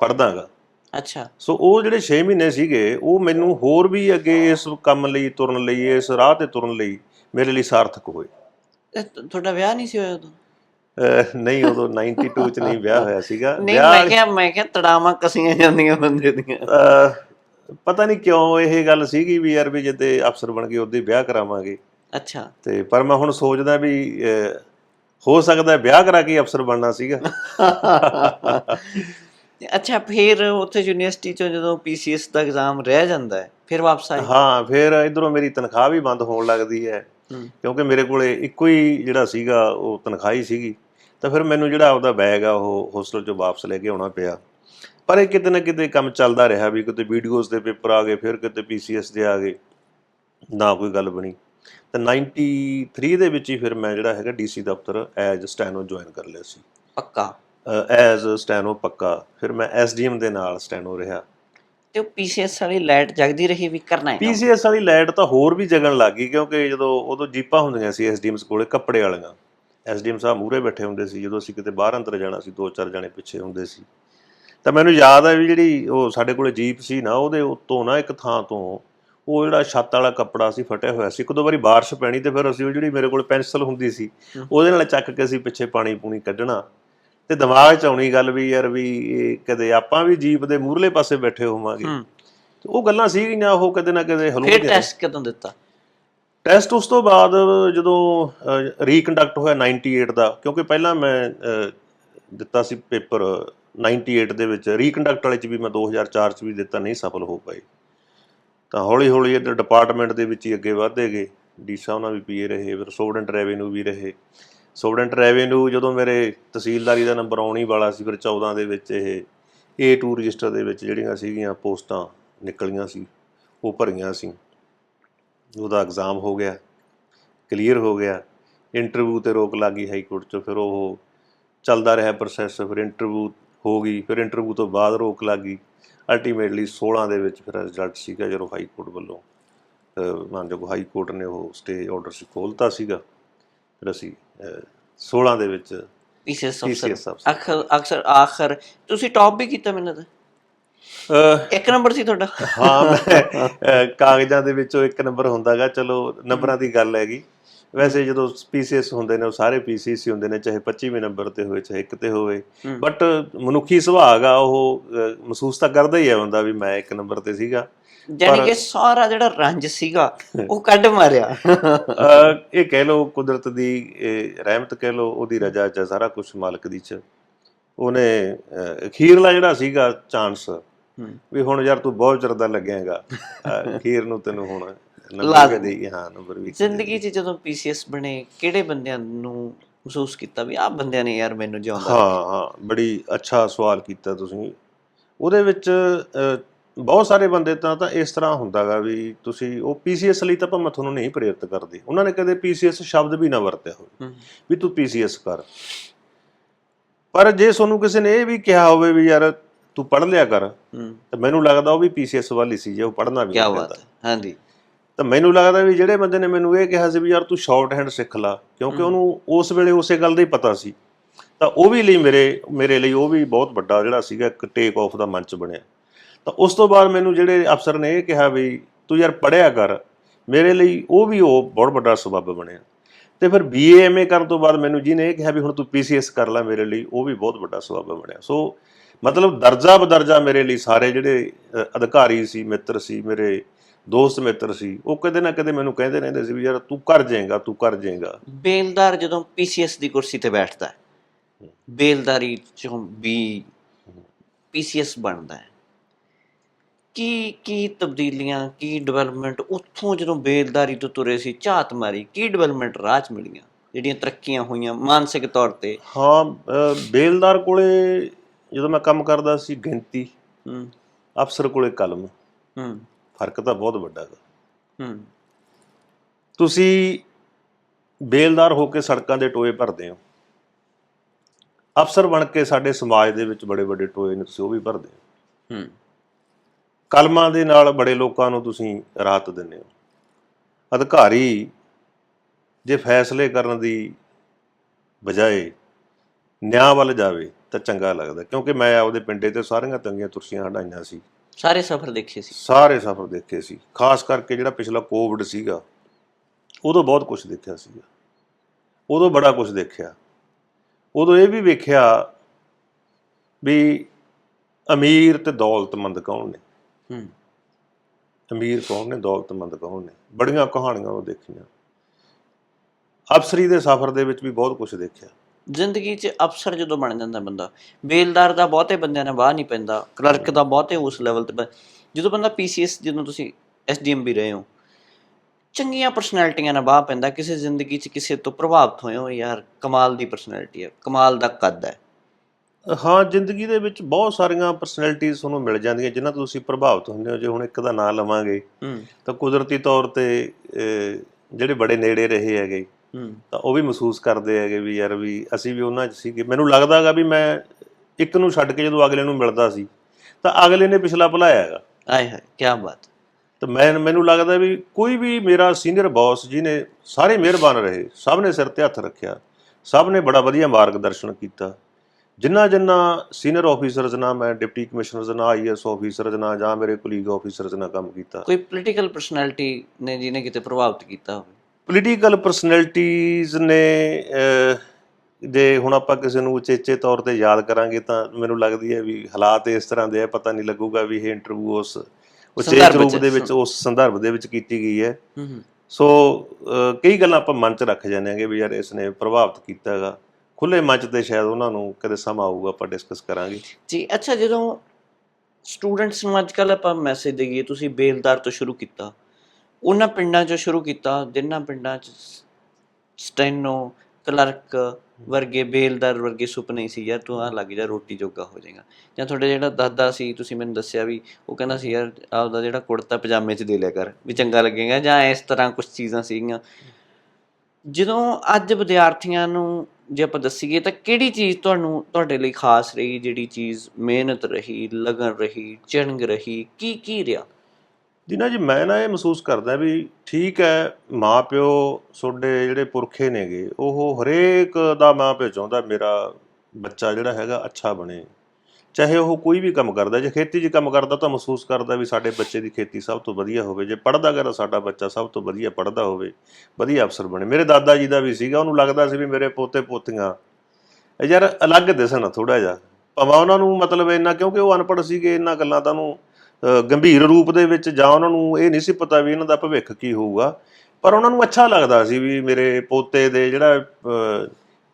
ਪੜ੍ਹਦਾਗਾ। ਅੱਛਾ। ਸੋ ਉਹ ਜਿਹੜੇ 6 ਮਹੀਨੇ ਸੀਗੇ ਉਹ ਮੈਨੂੰ ਹੋਰ ਵੀ ਅੱਗੇ ਇਸ ਕੰਮ ਲਈ ਤੁਰਨ ਲਈ ਇਸ ਰਾਹ ਤੇ ਤੁਰਨ ਲਈ ਮੇਰੇ ਲਈ ਸਾਰਥਕ ਹੋਏ। ਤੁਹਾਡਾ ਵਿਆਹ ਨਹੀਂ ਸੀ ਹੋਇਆ ਉਦੋਂ? ਨਹੀਂ ਉਦੋਂ 92 ਚ ਨਹੀਂ ਵਿਆਹ ਹੋਇਆ ਸੀਗਾ। ਨਹੀਂ ਮੈਂ ਕਿਹਾ ਮੈਂ ਕਿਹਾ ਤੜਾਵਾਂ ਕਸੀਆਂ ਜਾਂਦੀਆਂ ਬੰਦੇ ਦੀਆਂ। ਪਤਾ ਨਹੀਂ ਕਿਉਂ ਇਹ ਗੱਲ ਸੀਗੀ ਵੀ ਯਾਰ ਵੀ ਜਿੱਦੇ ਅਫਸਰ ਬਣ ਗਏ ਉਹਦੇ ਵਿਆਹ ਕਰਾਵਾਂਗੇ। ਅੱਛਾ। ਤੇ ਪਰ ਮੈਂ ਹੁਣ ਸੋਚਦਾ ਵੀ ਹੋ ਸਕਦਾ ਹੈ ਵਿਆਹ ਕਰਾ ਕੇ ਹੀ ਅਫਸਰ ਬਣਨਾ ਸੀਗਾ। ਅੱਛਾ ਫਿਰ ਉੱਥੇ ਯੂਨੀਵਰਸਿਟੀ ਚੋਂ ਜਦੋਂ ਪੀਸੀਐਸ ਦਾ ਐਗਜ਼ਾਮ ਰਹਿ ਜਾਂਦਾ ਹੈ ਫਿਰ ਵਾਪਸ ਆਏ? ਹਾਂ ਫਿਰ ਇਧਰੋਂ ਮੇਰੀ ਤਨਖਾਹ ਵੀ ਬੰਦ ਹੋਣ ਲੱਗਦੀ ਹੈ। ਹੂੰ। ਕਿਉਂਕਿ ਮੇਰੇ ਕੋਲੇ ਇੱਕੋ ਹੀ ਜਿਹੜਾ ਸੀਗਾ ਉਹ ਤਨਖਾਹੀ ਸੀਗੀ। ਤਾਂ ਫਿਰ ਮੈਨੂੰ ਜਿਹੜਾ ਆਪਦਾ ਬੈਗ ਆ ਉਹ ਹੋਸਟਲ ਚੋਂ ਵਾਪਸ ਲੈ ਕੇ ਆਉਣਾ ਪਿਆ। ਪਰ ਇਹ ਕਿਤੇ ਨਾ ਕਿਤੇ ਕੰਮ ਚੱਲਦਾ ਰਿਹਾ ਵੀ ਕਿਤੇ ਵੀਡੀਓਜ਼ ਦੇ ਪੇਪਰ ਆ ਗਏ ਫਿਰ ਕਿਤੇ ਪੀਸੀਐਸ ਦੇ ਆ ਗਏ ਨਾ ਕੋਈ ਗੱਲ ਬਣੀ। ਤਾਂ 93 ਦੇ ਵਿੱਚ ਹੀ ਫਿਰ ਮੈਂ ਜਿਹੜਾ ਹੈਗਾ ਡੀਸੀ ਦਫ਼ਤਰ ਐਜ਼ ਸਟੈਨੋ ਜੁਆਇਨ ਕਰ ਲਿਆ ਸੀ। ਪੱਕਾ? ਐਜ਼ ਸਟੈਨੋ ਪੱਕਾ। ਫਿਰ ਮੈਂ ਐਸਡੀਐਮ ਦੇ ਨਾਲ ਸਟੈਨੋ ਰਿਹਾ। ਤੇ ਉਹ ਪੀਸੀਐਸ ਵਾਲੀ ਲਾਈਟ ਜਗਦੀ ਰਹੀ ਵੀ ਕਰਨਾ ਹੈ। ਪੀਸੀਐਸ ਵਾਲੀ ਲਾਈਟ ਤਾਂ ਹੋਰ ਵੀ ਜਗਣ ਲੱਗ ਗਈ ਕਿਉਂਕਿ ਜਦੋਂ ਉਦੋਂ ਜੀਪਾਂ ਹੁੰਦੀਆਂ ਸੀ ਐਸਡੀਐਮਸ ਕੋਲੇ ਕੱਪੜੇ ਵਾਲੀਆਂ। ਐਸਡੀਐਮ ਸਾਹਿਬ ਮੂਹਰੇ ਬੈਠੇ ਹੁੰਦੇ ਸੀ ਜਦੋਂ ਅਸੀਂ ਕਿਤੇ ਬਾਹਰ ਅੰਦਰ ਜਾਣਾ ਸੀ ਦੋ ਚਾਰ ਜਣੇ ਪਿੱਛੇ ਹੁੰਦੇ ਸੀ। ਤਾਂ ਮੈਨੂੰ ਯਾਦ ਹੈ ਵੀ ਜਿਹੜੀ ਉਹ ਸਾਡੇ ਕੋਲੇ ਜੀਪ ਸੀ ਨਾ ਉਹਦੇ ਉੱਤੋਂ ਨਾ ਇੱਕ ਥਾਂ ਤੋਂ ਉਹ ਜਿਹੜਾ ਛੱਤ ਵਾਲਾ ਕੱਪੜਾ ਸੀ ਫਟਿਆ ਹੋਇਆ ਸੀ। ਇੱਕ ਦੋ ਵਾਰੀ ਬਾਰਿਸ਼ ਪੈਣੀ ਤੇ ਫਿਰ ਅਸੀਂ ਉਹ ਜਿਹੜੀ ਮੇਰੇ ਕੋਲ ਪੈਨਸਲ ਹੁੰਦੀ ਸੀ। ਉਹਦੇ ਨਾਲ ਚੱਕ ਕੇ ਅਸੀਂ ਪਿੱਛੇ ਪਾਣੀ ਪੂਣੀ ਕੱਢਣਾ। ਤੇ ਦਿਮਾਗ 'ਚ ਆਉਣੀ ਗੱਲ ਵੀ ਯਾਰ ਵੀ ਇਹ ਕਦੇ ਆਪਾਂ ਵੀ ਜੀਪ ਦੇ ਮੂਹਰਲੇ ਪਾਸੇ ਬੈਠੇ ਹੋਵਾਂਗੇ। ਉਹ ਗੱਲਾਂ ਸੀਗੀਆਂ ਉਹ ਕਦੇ ਨਾ ਕਦੇ ਹਲੂ ਫਿਰ ਟੈਸਟ ਕਦੋਂ ਦਿੱਤਾ? ਟੈਸਟ ਉਸ ਤੋਂ ਬਾਅਦ ਜਦੋਂ ਰੀਕੰਡਕਟ ਹੋਇਆ 98 ਦਾ, ਕਿਉਂਕਿ ਪਹਿਲਾਂ ਮੈਂ ਦਿੱਤਾ ਸੀ ਪੇਪਰ 98 ਦੇ ਵਿੱਚ ਰੀਕੰਡਕਟ ਵਾਲੇ ਚ ਵੀ ਮੈਂ 2004 ਚ ਵੀ ਦਿੱਤਾ, ਨਹੀਂ ਸਫਲ ਹੋ ਪਾਈ ਤਾਂ ਹੌਲੀ ਹੌਲੀ ਇੱਧਰ ਡਿਪਾਰਟਮੈਂਟ ਦੇ ਵਿੱਚ ਹੀ ਅੱਗੇ ਵਧਦੇ ਗਏ। ਡੀ ਸਾਹਿਬ ਨਾਲ ਵੀ ਪੀਏ ਰਹੇ, ਫਿਰ ਸਟੂਡੈਂਟ ਰੈਵਨਿਊ ਵੀ ਰਹੇ। ਸਟੂਡੈਂਟ ਰੈਵਨਿਊ ਜਦੋਂ ਮੇਰੇ ਤਹਿਸੀਲਦਾਰੀ ਦਾ ਨੰਬਰ ਆਉਣ ਹੀ ਵਾਲਾ ਸੀ, ਫਿਰ 14 ਦੇ ਵਿੱਚ ਇਹ A2 ਰਜਿਸਟਰ ਦੇ ਵਿੱਚ ਜਿਹੜੀਆਂ ਸੀਗੀਆਂ ਪੋਸਟਾਂ ਨਿਕਲੀਆਂ ਸੀ, ਉਹ ਭਰੀਆਂ ਸੀ। ਉਹਦਾ ਐਗਜ਼ਾਮ ਹੋ ਗਿਆ ਕਲੀਅਰ ਹੋ ਗਿਆ ਇੰਟਰਵਿਊ ਤੇ ਰੋਕ ਲੱਗੀ ਹਾਈ ਕੋਰਟ 'ਚ ਫਿਰ ਉਹ ਚੱਲਦਾ ਰਿਹਾ ਪ੍ਰੋਸੈਸ ਫਿਰ ਇੰਟਰਵਿਊ ਹੋ ਗਈ ਫਿਰ ਇੰਟਰਵਿਊ ਤੋਂ ਬਾਅਦ ਰੋਕ ਲੱਗੀ। ਅਲਟੀਮੇਟਲੀ 16 ਦੇ ਵਿੱਚ ਫਿਰ ਰਿਜ਼ਲਟ ਸੀਗਾ ਜਦੋਂ ਹਾਈ ਕੋਰਟ ਵੱਲੋਂ ਅਹ ਮਾਨਯੋਗ ਹਾਈ ਕੋਰਟ ਨੇ ਉਹ ਸਟੇ ਆਰਡਰ ਸੀ ਖੋਲਤਾ ਸੀਗਾ। ਫਿਰ ਅਸੀਂ ਅਹ 16 ਦੇ ਵਿੱਚ ਪੀਸੀਐਸ ਅਫਸਰ ਅਕਸਰ ਆਖਰ ਤੁਸੀਂ ਟੌਪ ਵੀ ਕੀਤਾ ਮੈਨੂੰ ਅਹ ਇੱਕ ਨੰਬਰ ਸੀ ਤੁਹਾਡਾ। ਹਾਂ ਮੈਂ ਕਾਗਜ਼ਾਂ ਦੇ ਵਿੱਚੋਂ ਇੱਕ ਨੰਬਰ ਹੁੰਦਾਗਾ। ਚਲੋ ਨੰਬਰਾਂ ਦੀ ਗੱਲ ਹੈਗੀ। ਵੈਸੇ ਜਦੋਂ ਪੀਸੀਐਸ ਹੁੰਦੇ ਨੇ ਉਹ ਸਾਰੇ ਪੀਸੀਸੀ ਹੁੰਦੇ ਨੇ ਚਾਹੇ 25ਵੇਂ ਨੰਬਰ ਤੇ ਹੋਵੇ ਚਾਹੇ ਇੱਕ ਤੇ ਹੋਵੇ। ਹੂੰ। ਬਟ ਮਨੁੱਖੀ ਸੁਭਾਅ ਆ ਉਹ ਮਹਿਸੂਸ ਤਾਂ ਕਰਦਾ ਹੀ ਹੈ ਬੰਦਾ ਵੀ ਮੈਂ ਇੱਕ ਨੰਬਰ ਤੇ ਸੀਗਾ। ਜਾਨੀ ਕਿ ਸਾਰਾ ਜਿਹੜਾ ਰੰਜ ਸੀਗਾ ਉਹ ਕੱਢ ਮਾਰਿਆ। ਇਹ ਕਹਿ ਲਓ ਕੁਦਰਤ ਦੀ ਰਹਿਮਤ ਕਹਿ ਲਓ ਉਹਦੀ ਰਜ਼ਾ ਚ ਸਾਰਾ ਕੁਝ ਮਾਲਕ ਦੀ ਚ। ਉਹਨੇ ਅਖੀਰਲਾ ਜਿਹੜਾ ਸੀਗਾ ਚਾਂਸ। ਵੀ ਹੁਣ ਯਾਰ ਤੂੰ ਬਹੁਤ ਚਿਰ ਦਾ ਲੱਗਿਆਗਾ ਅਖੀਰ ਨੂੰ ਤੈਨੂੰ ਹੁਣ ਨੰਬਰ ਦੇ। ਹਾਂ ਨੰਬਰ ਵੀ ਜ਼ਿੰਦਗੀ 'ਚ ਜਦੋਂ ਪੀਸੀਐਸ ਬਣੇ ਕਿਹੜੇ ਬੰਦਿਆਂ ਨੂੰ ਮਹਿਸੂਸ ਕੀਤਾ ਵੀ ਆਹ ਬੰਦਿਆਂ ਨੇ ਯਾਰ ਮੈਨੂੰ ਜਿਉਂਦਾ ਹਾਂ ਹਾਂ ਬੜੀ ਅੱਛਾ ਸਵਾਲ ਕੀਤਾ ਤੁਸੀਂ ਉਹਦੇ ਵਿੱਚ ਬਹੁਤ ਸਾਰੇ ਬੰਦੇ ਤਾਂ ਤਾਂ ਇਸ ਤਰ੍ਹਾਂ ਹੁੰਦਾਗਾ ਵੀ ਤੁਸੀਂ ਉਹ ਪੀਸੀਐਸ ਲਈ ਤਾਂ ਭਾਵੇਂ ਤੁਹਾਨੂੰ ਨਹੀਂ ਪ੍ਰੇਰਿਤ ਕਰਦੇ ਉਹਨਾਂ ਨੇ ਕਦੇ ਪੀਸੀਐਸ ਸ਼ਬਦ ਵੀ ਨਾ ਵਰਤਿਆ ਹੋਵੇ। ਵੀ ਤੂੰ ਪੀਸੀਐਸ ਕਰ ਪਰ ਜੇ ਤੁਹਾਨੂੰ ਕਿਸੇ ਨੇ ਇਹ ਵੀ ਕਿਹਾ ਹੋਵੇ ਵੀ ਯਾਰ ਤੂੰ ਪੜ੍ਹ ਲਿਆ ਕਰ ਤਾਂ ਮੈਨੂੰ ਲੱਗਦਾ ਉਹ ਵੀ ਪੀਸੀਐਸ ਵਾਲੀ ਸੀ ਜੇ ਉਹ ਪੜ੍ਹਨਾ ਵੀ ਕੀ ਬਾਤ। ਹੈ ਹਾਂਜੀ। ਤਾਂ ਮੈਨੂੰ ਲੱਗਦਾ ਵੀ ਜਿਹੜੇ ਬੰਦੇ ਨੇ ਮੈਨੂੰ ਇਹ ਕਿਹਾ ਸੀ ਵੀ ਯਾਰ ਤੂੰ ਸ਼ਾਰਟ ਹੈਂਡ ਸਿੱਖ ਲਾ ਕਿਉਂਕਿ ਉਹਨੂੰ ਉਸ ਵੇਲੇ ਉਸੇ ਗੱਲ ਦਾ ਹੀ ਪਤਾ ਸੀ। ਤਾਂ ਉਹ ਵੀ ਲਈ ਮੇਰੇ ਮੇਰੇ ਲਈ ਉਹ ਵੀ ਬਹੁਤ ਵੱਡਾ ਜਿਹੜਾ ਸੀਗਾ ਇੱਕ ਟੇਕ ਆਫ ਦਾ ਮੰਚ ਬਣਿਆ। ਤਾਂ ਉਸ ਤੋਂ ਬਾਅਦ ਮੈਨੂੰ ਜਿਹੜੇ ਅਫਸਰ ਨੇ ਇਹ ਕਿਹਾ ਵੀ ਤੂੰ ਯਾਰ ਪੜਿਆ ਕਰ ਮੇਰੇ ਲਈ ਉਹ ਵੀ ਉਹ ਬਹੁਤ ਵੱਡਾ ਸਬੱਬ ਬਣਿਆ। ਤੇ ਫਿਰ ਬੀਏ ਐਮਏ ਕਰਨ ਤੋਂ ਬਾਅਦ ਮੈਨੂੰ ਜਿਹਨੇ ਇਹ ਕਿਹਾ ਵੀ ਹੁਣ ਤੂੰ ਪੀਸੀਐਸ ਕਰ ਲੈ ਮੇਰੇ ਲਈ ਉਹ ਵੀ ਬਹੁਤ ਵੱਡਾ ਸਬੱਬ ਬਣਿਆ। ਸੋ ਮਤਲਬ ਦਰਜਾ ਬਦਰਜਾ ਮੇਰੇ ਲਈ ਸਾਰੇ ਜਿਹੜੇ ਅਧਿਕਾਰੀ ਸੀ ਮਿੱਤਰ ਸੀ ਮੇਰੇ ਦੋਸਤ ਮਿੱਤਰ ਸੀ ਉਹ ਕਦੇ ਨਾ ਕਦੇ ਮੈਨੂੰ ਕਹਿੰਦੇ ਰਹਿੰਦੇ ਸੀ ਵੀ ਯਾਰ ਤੂੰ ਕਰ ਜਾਏਗਾ ਤੂੰ ਕਰ ਜਾਏਗਾ। ਬੇਲਦਾਰ ਜਦੋਂ ਪੀਸੀਐਸ ਦੀ ਕੁਰਸੀ ਤੇ ਬੈਠਦਾ ਹੈ ਬੇਲਦਾਰੀ ਚੋਂ ਵੀ ਪੀਸੀਐਸ ਬਣਦਾ ਹੈ। ਕੀ ਕੀ ਤਬਦੀਲੀਆਂ ਕੀ ਡਿਵੈਲਪਮੈਂਟ ਉੱਥੋਂ ਜਦੋਂ ਬੇਲਦਾਰੀ ਤੋਂ ਤੁਰੇ ਸੀ ਝਾਤ ਮਾਰੀ ਕੀ ਡਿਵੈਲਪਮੈਂਟ 'ਚ ਮਿਲੀਆਂ? ਜਿਹੜੀਆਂ ਤਰੱਕੀਆਂ ਹੋਈਆਂ ਮਾਨਸਿਕ ਤੌਰ ਤੇ। ਹਾਂ ਬੇਲਦਾਰ ਕੋਲੇ ਜਦੋਂ ਮੈਂ ਕੰਮ ਕਰਦਾ ਸੀ ਗਿਣਤੀ ਹੂੰ। ਅਫਸਰ ਕੋਲੇ ਕਲਮ। ਹੂੰ। ਫ਼ਰਕ ਤਾਂ ਬਹੁਤ ਵੱਡਾ ਹੈ ਹੂੰ। ਤੁਸੀਂ ਬੇਲਦਾਰ ਹੋ ਕੇ ਸੜਕਾਂ ਦੇ ਟੋਏ ਭਰਦੇ ਹੋ। ਅਫਸਰ ਬਣ ਕੇ ਸਾਡੇ ਸਮਾਜ ਦੇ ਵਿੱਚ ਬੜੇ ਵੱਡੇ ਟੋਏ ਨੇ ਤੁਸੀਂ ਉਹ ਵੀ ਭਰਦੇ ਹੋ। ਹੂੰ। ਕਲਮਾਂ ਦੇ ਨਾਲ ਬੜੇ ਲੋਕਾਂ ਨੂੰ ਤੁਸੀਂ ਰਾਹਤ ਦਿੰਦੇ ਹੋ। ਅਧਿਕਾਰੀ ਜੇ ਫੈਸਲੇ ਕਰਨ ਦੀ ਬਜਾਏ ਨਿਆਂ ਵੱਲ ਜਾਵੇ ਤਾਂ ਚੰਗਾ ਲੱਗਦਾ ਕਿਉਂਕਿ ਮੈਂ ਆਪਦੇ ਪਿੰਡੇ ਤੇ ਸਾਰੀਆਂ ਤੰਗੀਆਂ ਤੁਰਸੀਆਂ ਹਟਾਈਆਂ ਸੀ। ਸਾਰੇ ਸਫ਼ਰ ਦੇਖੇ ਸੀ। ਸਾਰੇ ਸਫ਼ਰ ਦੇਖੇ ਸੀ। ਖਾਸ ਕਰਕੇ ਜਿਹੜਾ ਪਿਛਲਾ ਕੋਵਿਡ ਸੀਗਾ ਉਦੋਂ ਬਹੁਤ ਕੁਝ ਦੇਖਿਆ ਸੀਗਾ। ਉਦੋਂ ਬੜਾ ਕੁਝ ਦੇਖਿਆ। ਉਦੋਂ ਇਹ ਵੀ ਵੇਖਿਆ ਵੀ ਅਮੀਰ ਤੇ ਦੌਲਤਮੰਦ ਕੌਣ ਨੇ? ਹੂੰ। ਅਮੀਰ ਕੌਣ ਨੇ? ਦੌਲਤਮੰਦ ਕੌਣ ਨੇ? ਬੜੀਆਂ ਕਹਾਣੀਆਂ ਉਹ ਦੇਖੀਆਂ। ਅਫਸਰੀ ਦੇ ਸਫ਼ਰ ਦੇ ਵਿੱਚ ਵੀ ਬਹੁਤ ਕੁਝ ਦੇਖਿਆ। ਜ਼ਿੰਦਗੀ 'ਚ ਅਫਸਰ ਜਦੋਂ ਬਣ ਜਾਂਦਾ ਬੰਦਾ ਬੇਲਦਾਰ ਦਾ ਬਹੁਤੇ ਬੰਦਿਆਂ ਨੇ ਬਾਹ ਨਹੀਂ ਪੈਂਦਾ ਕਲਰਕ ਦਾ ਬਹੁਤੇ ਉਸ ਲੈਵਲ ਤੇ ਜਦੋਂ ਬੰਦਾ ਪੀਸੀਐਸ ਜਦੋਂ ਤੁਸੀਂ ਐਸਡੀਐਮ ਵੀ ਰਹੇ ਹੋ ਚੰਗੀਆਂ ਪਰਸਨੈਲਿਟੀਆਂ ਨਾਲ ਬਾਹ ਪੈਂਦਾ ਕਿਸੇ ਜ਼ਿੰਦਗੀ 'ਚ ਕਿਸੇ ਤੋਂ ਪ੍ਰਭਾਵਿਤ ਹੋਏ ਹੋ ਯਾਰ ਕਮਾਲ ਦੀ ਪਰਸਨੈਲਿਟੀ ਹੈ ਕਮਾਲ ਦਾ ਕੱਦ ਹੈ। ਹਾਂ ਜ਼ਿੰਦਗੀ ਦੇ ਵਿੱਚ ਬਹੁਤ ਸਾਰੀਆਂ ਪਰਸਨੈਲਿਟੀਆਂ ਤੁਹਾਨੂੰ ਮਿਲ ਜਾਂਦੀਆਂ ਜਿਨ੍ਹਾਂ ਤੋਂ ਤੁਸੀਂ ਪ੍ਰਭਾਵਿਤ ਹੁੰਦੇ ਹੋ। ਜੇ ਹੁਣ ਇੱਕ ਦਾ ਨਾਮ ਲਵਾਂਗੇ ਤਾਂ ਕੁਦਰਤੀ ਤੌਰ ਤੇ ਜਿਹੜੇ ਬੜੇ ਨੇੜੇ ਰਹੇ ਹੈਗੇ ਤਾਂ ਉਹ ਵੀ ਮਹਿਸੂਸ ਕਰਦੇ ਹੈਗੇ ਵੀ ਯਾਰ ਵੀ ਅਸੀਂ ਵੀ ਉਹਨਾਂ 'ਚ ਸੀਗੇ। ਮੈਨੂੰ ਲੱਗਦਾਗਾ ਵੀ ਮੈਂ ਇੱਕ ਨੂੰ ਛੱਡ ਕੇ ਜਦੋਂ ਅਗਲੇ ਨੂੰ ਮਿਲਦਾ ਸੀ ਤਾਂ ਅਗਲੇ ਨੇ ਪਿਛਲਾ ਭੁਲਾਇਆ ਹੈਗਾ। ਆਏ ਹਾਏ ਕੀ ਬਾਤ। ਤਾਂ ਮੈਂ ਮੈਨੂੰ ਲੱਗਦਾ ਵੀ ਕੋਈ ਵੀ ਮੇਰਾ ਸੀਨੀਅਰ ਬੌਸ ਜਿਹਨੇ ਸਾਰੇ ਮਿਹਰਬਾਨ ਰਹੇ ਸਭ ਨੇ ਸਿਰ ਤੇ ਹੱਥ ਰੱਖਿਆ ਸਭ ਨੇ ਬੜਾ ਵਧੀਆ ਮਾਰਗਦਰਸ਼ਨ ਕੀਤਾ ਜਿੰਨਾ ਜਿੰਨਾ ਸੀਨੀਅਰ ਆਫੀਸਰਸ ਨਾਲ ਮੈਂ ਡਿਪਟੀ ਕਮਿਸ਼ਨਰਸ ਨਾਲ ਆਈਐਸ ਆਫੀਸਰਸ ਨਾਲ ਜਾਂ ਮੇਰੇ ਕੁਲੀਗ ਆਫੀਸਰਸ ਨਾਲ ਕੰਮ ਕੀਤਾ। ਕੋਈ ਪੋਲੀਟੀਕਲ ਪਰਸਨੈਲਿਟੀ ਨੇ ਜਿਹਨੇ ਕਿਤੇ ਪ੍ਰਭਾਵਿਤ ਕੀਤਾ ਹੋਵੇ? ਪੋਲੀਟੀਕਲ ਪਰਸਨੈਲਿਟੀਜ਼ ਨੇ ਜੇ ਹੁਣ ਆਪਾਂ ਕਿਸੇ ਨੂੰ ਉਚੇਚੇ ਤੌਰ ਤੇ ਯਾਦ ਕਰਾਂਗੇ ਤਾਂ ਮੈਨੂੰ ਲੱਗਦੀ ਹੈ ਵੀ ਹਾਲਾਤ ਇਸ ਤਰ੍ਹਾਂ ਦੇ ਆ ਪਤਾ ਨਹੀਂ ਲੱਗੂਗਾ ਵੀ ਇਹ ਇੰਟਰਵਿਊ ਉਸ ਉਚੇਚ ਰੂਪ ਦੇ ਵਿੱਚ ਉਸ ਸੰਦਰਭ ਦੇ ਵਿੱਚ ਕੀਤੀ ਗਈ ਹੈ। ਸੋ ਕਈ ਗੱਲਾਂ ਆਪਾਂ ਮਨ 'ਚ ਰੱਖ ਜਾਂਦੇ ਆਂਗੇ ਵੀ ਯਾਰ ਇਸ ਨੇ ਪ੍ਰਭਾਵਿਤ ਕੀਤਾ ਹੈਗਾ। ਖੁੱਲੇ ਮੰਚ ਤੇ ਸ਼ਾਇਦ ਉਹਨਾਂ ਨੂੰ ਕਦੇ ਸਮਾਂ ਆਊਗਾ ਆਪਾਂ ਡਿਸਕਸ ਕਰਾਂਗੇ। ਜੀ, ਅੱਛਾ, ਜਦੋਂ ਸਟੂਡੈਂਟਸ ਨੂੰ ਅੱਜ ਕੱਲ੍ਹ ਆਪਾਂ ਮੈਸੇਜ ਦੇਈਏ, ਤੁਸੀਂ ਬੇਲਦਾਰ ਤੋਂ ਸ਼ੁਰੂ ਕੀਤਾ। ਉਹਨਾਂ ਪਿੰਡਾਂ 'ਚੋਂ ਸ਼ੁਰੂ ਕੀਤਾ ਜਿਨ੍ਹਾਂ ਪਿੰਡਾਂ 'ਚ ਸਟੈਨੋ, ਕਲਰਕ ਵਰਗੇ ਬੇਲਦਾਰ ਵਰਗੇ ਸੁਪਨੇ ਸੀ ਯਾਰ, ਤੂੰ ਆ ਲੱਗ ਜਾ, ਰੋਟੀ ਜੋਗਾ ਹੋ ਜਾਏਗਾ। ਜਾਂ ਤੁਹਾਡਾ ਜਿਹੜਾ ਦਾਦਾ ਸੀ, ਤੁਸੀਂ ਮੈਨੂੰ ਦੱਸਿਆ ਵੀ ਉਹ ਕਹਿੰਦਾ ਸੀ, ਯਾਰ, ਆਪਦਾ ਜਿਹੜਾ ਕੁੜਤਾ ਪਜਾਮੇ 'ਚ ਦੇ ਲਿਆ ਕਰ, ਵੀ ਚੰਗਾ ਲੱਗੇਗਾ। ਜਾਂ ਇਸ ਤਰ੍ਹਾਂ ਕੁਝ ਚੀਜ਼ਾਂ ਸੀਗੀਆਂ। ਜਦੋਂ ਅੱਜ ਵਿਦਿਆਰਥੀਆਂ ਨੂੰ ਜੇ ਆਪਾਂ ਦੱਸੀਏ ਤਾਂ ਕਿਹੜੀ ਚੀਜ਼ ਤੁਹਾਨੂੰ ਤੁਹਾਡੇ ਲਈ ਖਾਸ ਰਹੀ, ਜਿਹੜੀ ਚੀਜ਼ ਮਿਹਨਤ ਰਹੀ, ਲਗਨ ਰਹੀ, ਚਿਣਗ ਰਹੀ, ਕੀ ਕੀ ਰਿਹਾ? ਦਿਨਾ ਜੀ, ਮੈਂ ਨਾ ਇਹ ਮਹਿਸੂਸ ਕਰਦਾ ਵੀ ਠੀਕ ਹੈ, ਮਾਪਿਓ ਤੁਹਾਡੇ ਜਿਹੜੇ ਪੁਰਖੇ ਨੇਗੇ, ਉਹ ਹਰੇਕ ਦਾ ਮਾਪਿਓ ਚਾਹੁੰਦਾ ਮੇਰਾ ਬੱਚਾ ਜਿਹੜਾ ਹੈਗਾ ਅੱਛਾ ਬਣੇ। ਚਾਹੇ ਉਹ ਕੋਈ ਵੀ ਕੰਮ ਕਰਦਾ, ਜੇ ਖੇਤੀ 'ਚ ਕੰਮ ਕਰਦਾ ਤਾਂ ਮਹਿਸੂਸ ਕਰਦਾ ਵੀ ਸਾਡੇ ਬੱਚੇ ਦੀ ਖੇਤੀ ਸਭ ਤੋਂ ਵਧੀਆ ਹੋਵੇ। ਜੇ ਪੜ੍ਹਦਾ ਗਾ ਤਾਂ ਸਾਡਾ ਬੱਚਾ ਸਭ ਤੋਂ ਵਧੀਆ ਪੜ੍ਹਦਾ ਹੋਵੇ, ਵਧੀਆ ਅਫਸਰ ਬਣੇ। ਮੇਰੇ ਦਾਦਾ ਜੀ ਦਾ ਵੀ ਸੀਗਾ, ਉਹਨੂੰ ਲੱਗਦਾ ਸੀ ਵੀ ਮੇਰੇ ਪੋਤੇ ਪੋਤੀਆਂ ਯਾਰ ਅਲੱਗ ਦਿਸਣ ਥੋੜਾ ਜਿਹਾ। ਭਾਵੇਂ ਉਹਨਾਂ ਨੂੰ ਮਤਲਬ ਇੰਨਾ, ਕਿਉਂਕਿ ਉਹ ਅਨਪੜ੍ਹ ਸੀਗੇ ਇਹਨਾਂ ਗੱਲਾਂ ਤਾਂ ਉਹਨੂੰ ਗੰਭੀਰ ਰੂਪ ਦੇ ਵਿੱਚ ਜਾਂ ਉਹਨਾਂ ਨੂੰ ਇਹ ਨਹੀਂ ਸੀ ਪਤਾ ਵੀ ਇਹਨਾਂ ਦਾ ਭਵਿੱਖ ਕੀ ਹੋਊਗਾ। ਪਰ ਉਹਨਾਂ ਨੂੰ ਅੱਛਾ ਲੱਗਦਾ ਸੀ ਵੀ ਮੇਰੇ ਪੋਤੇ ਦੇ ਜਿਹੜਾ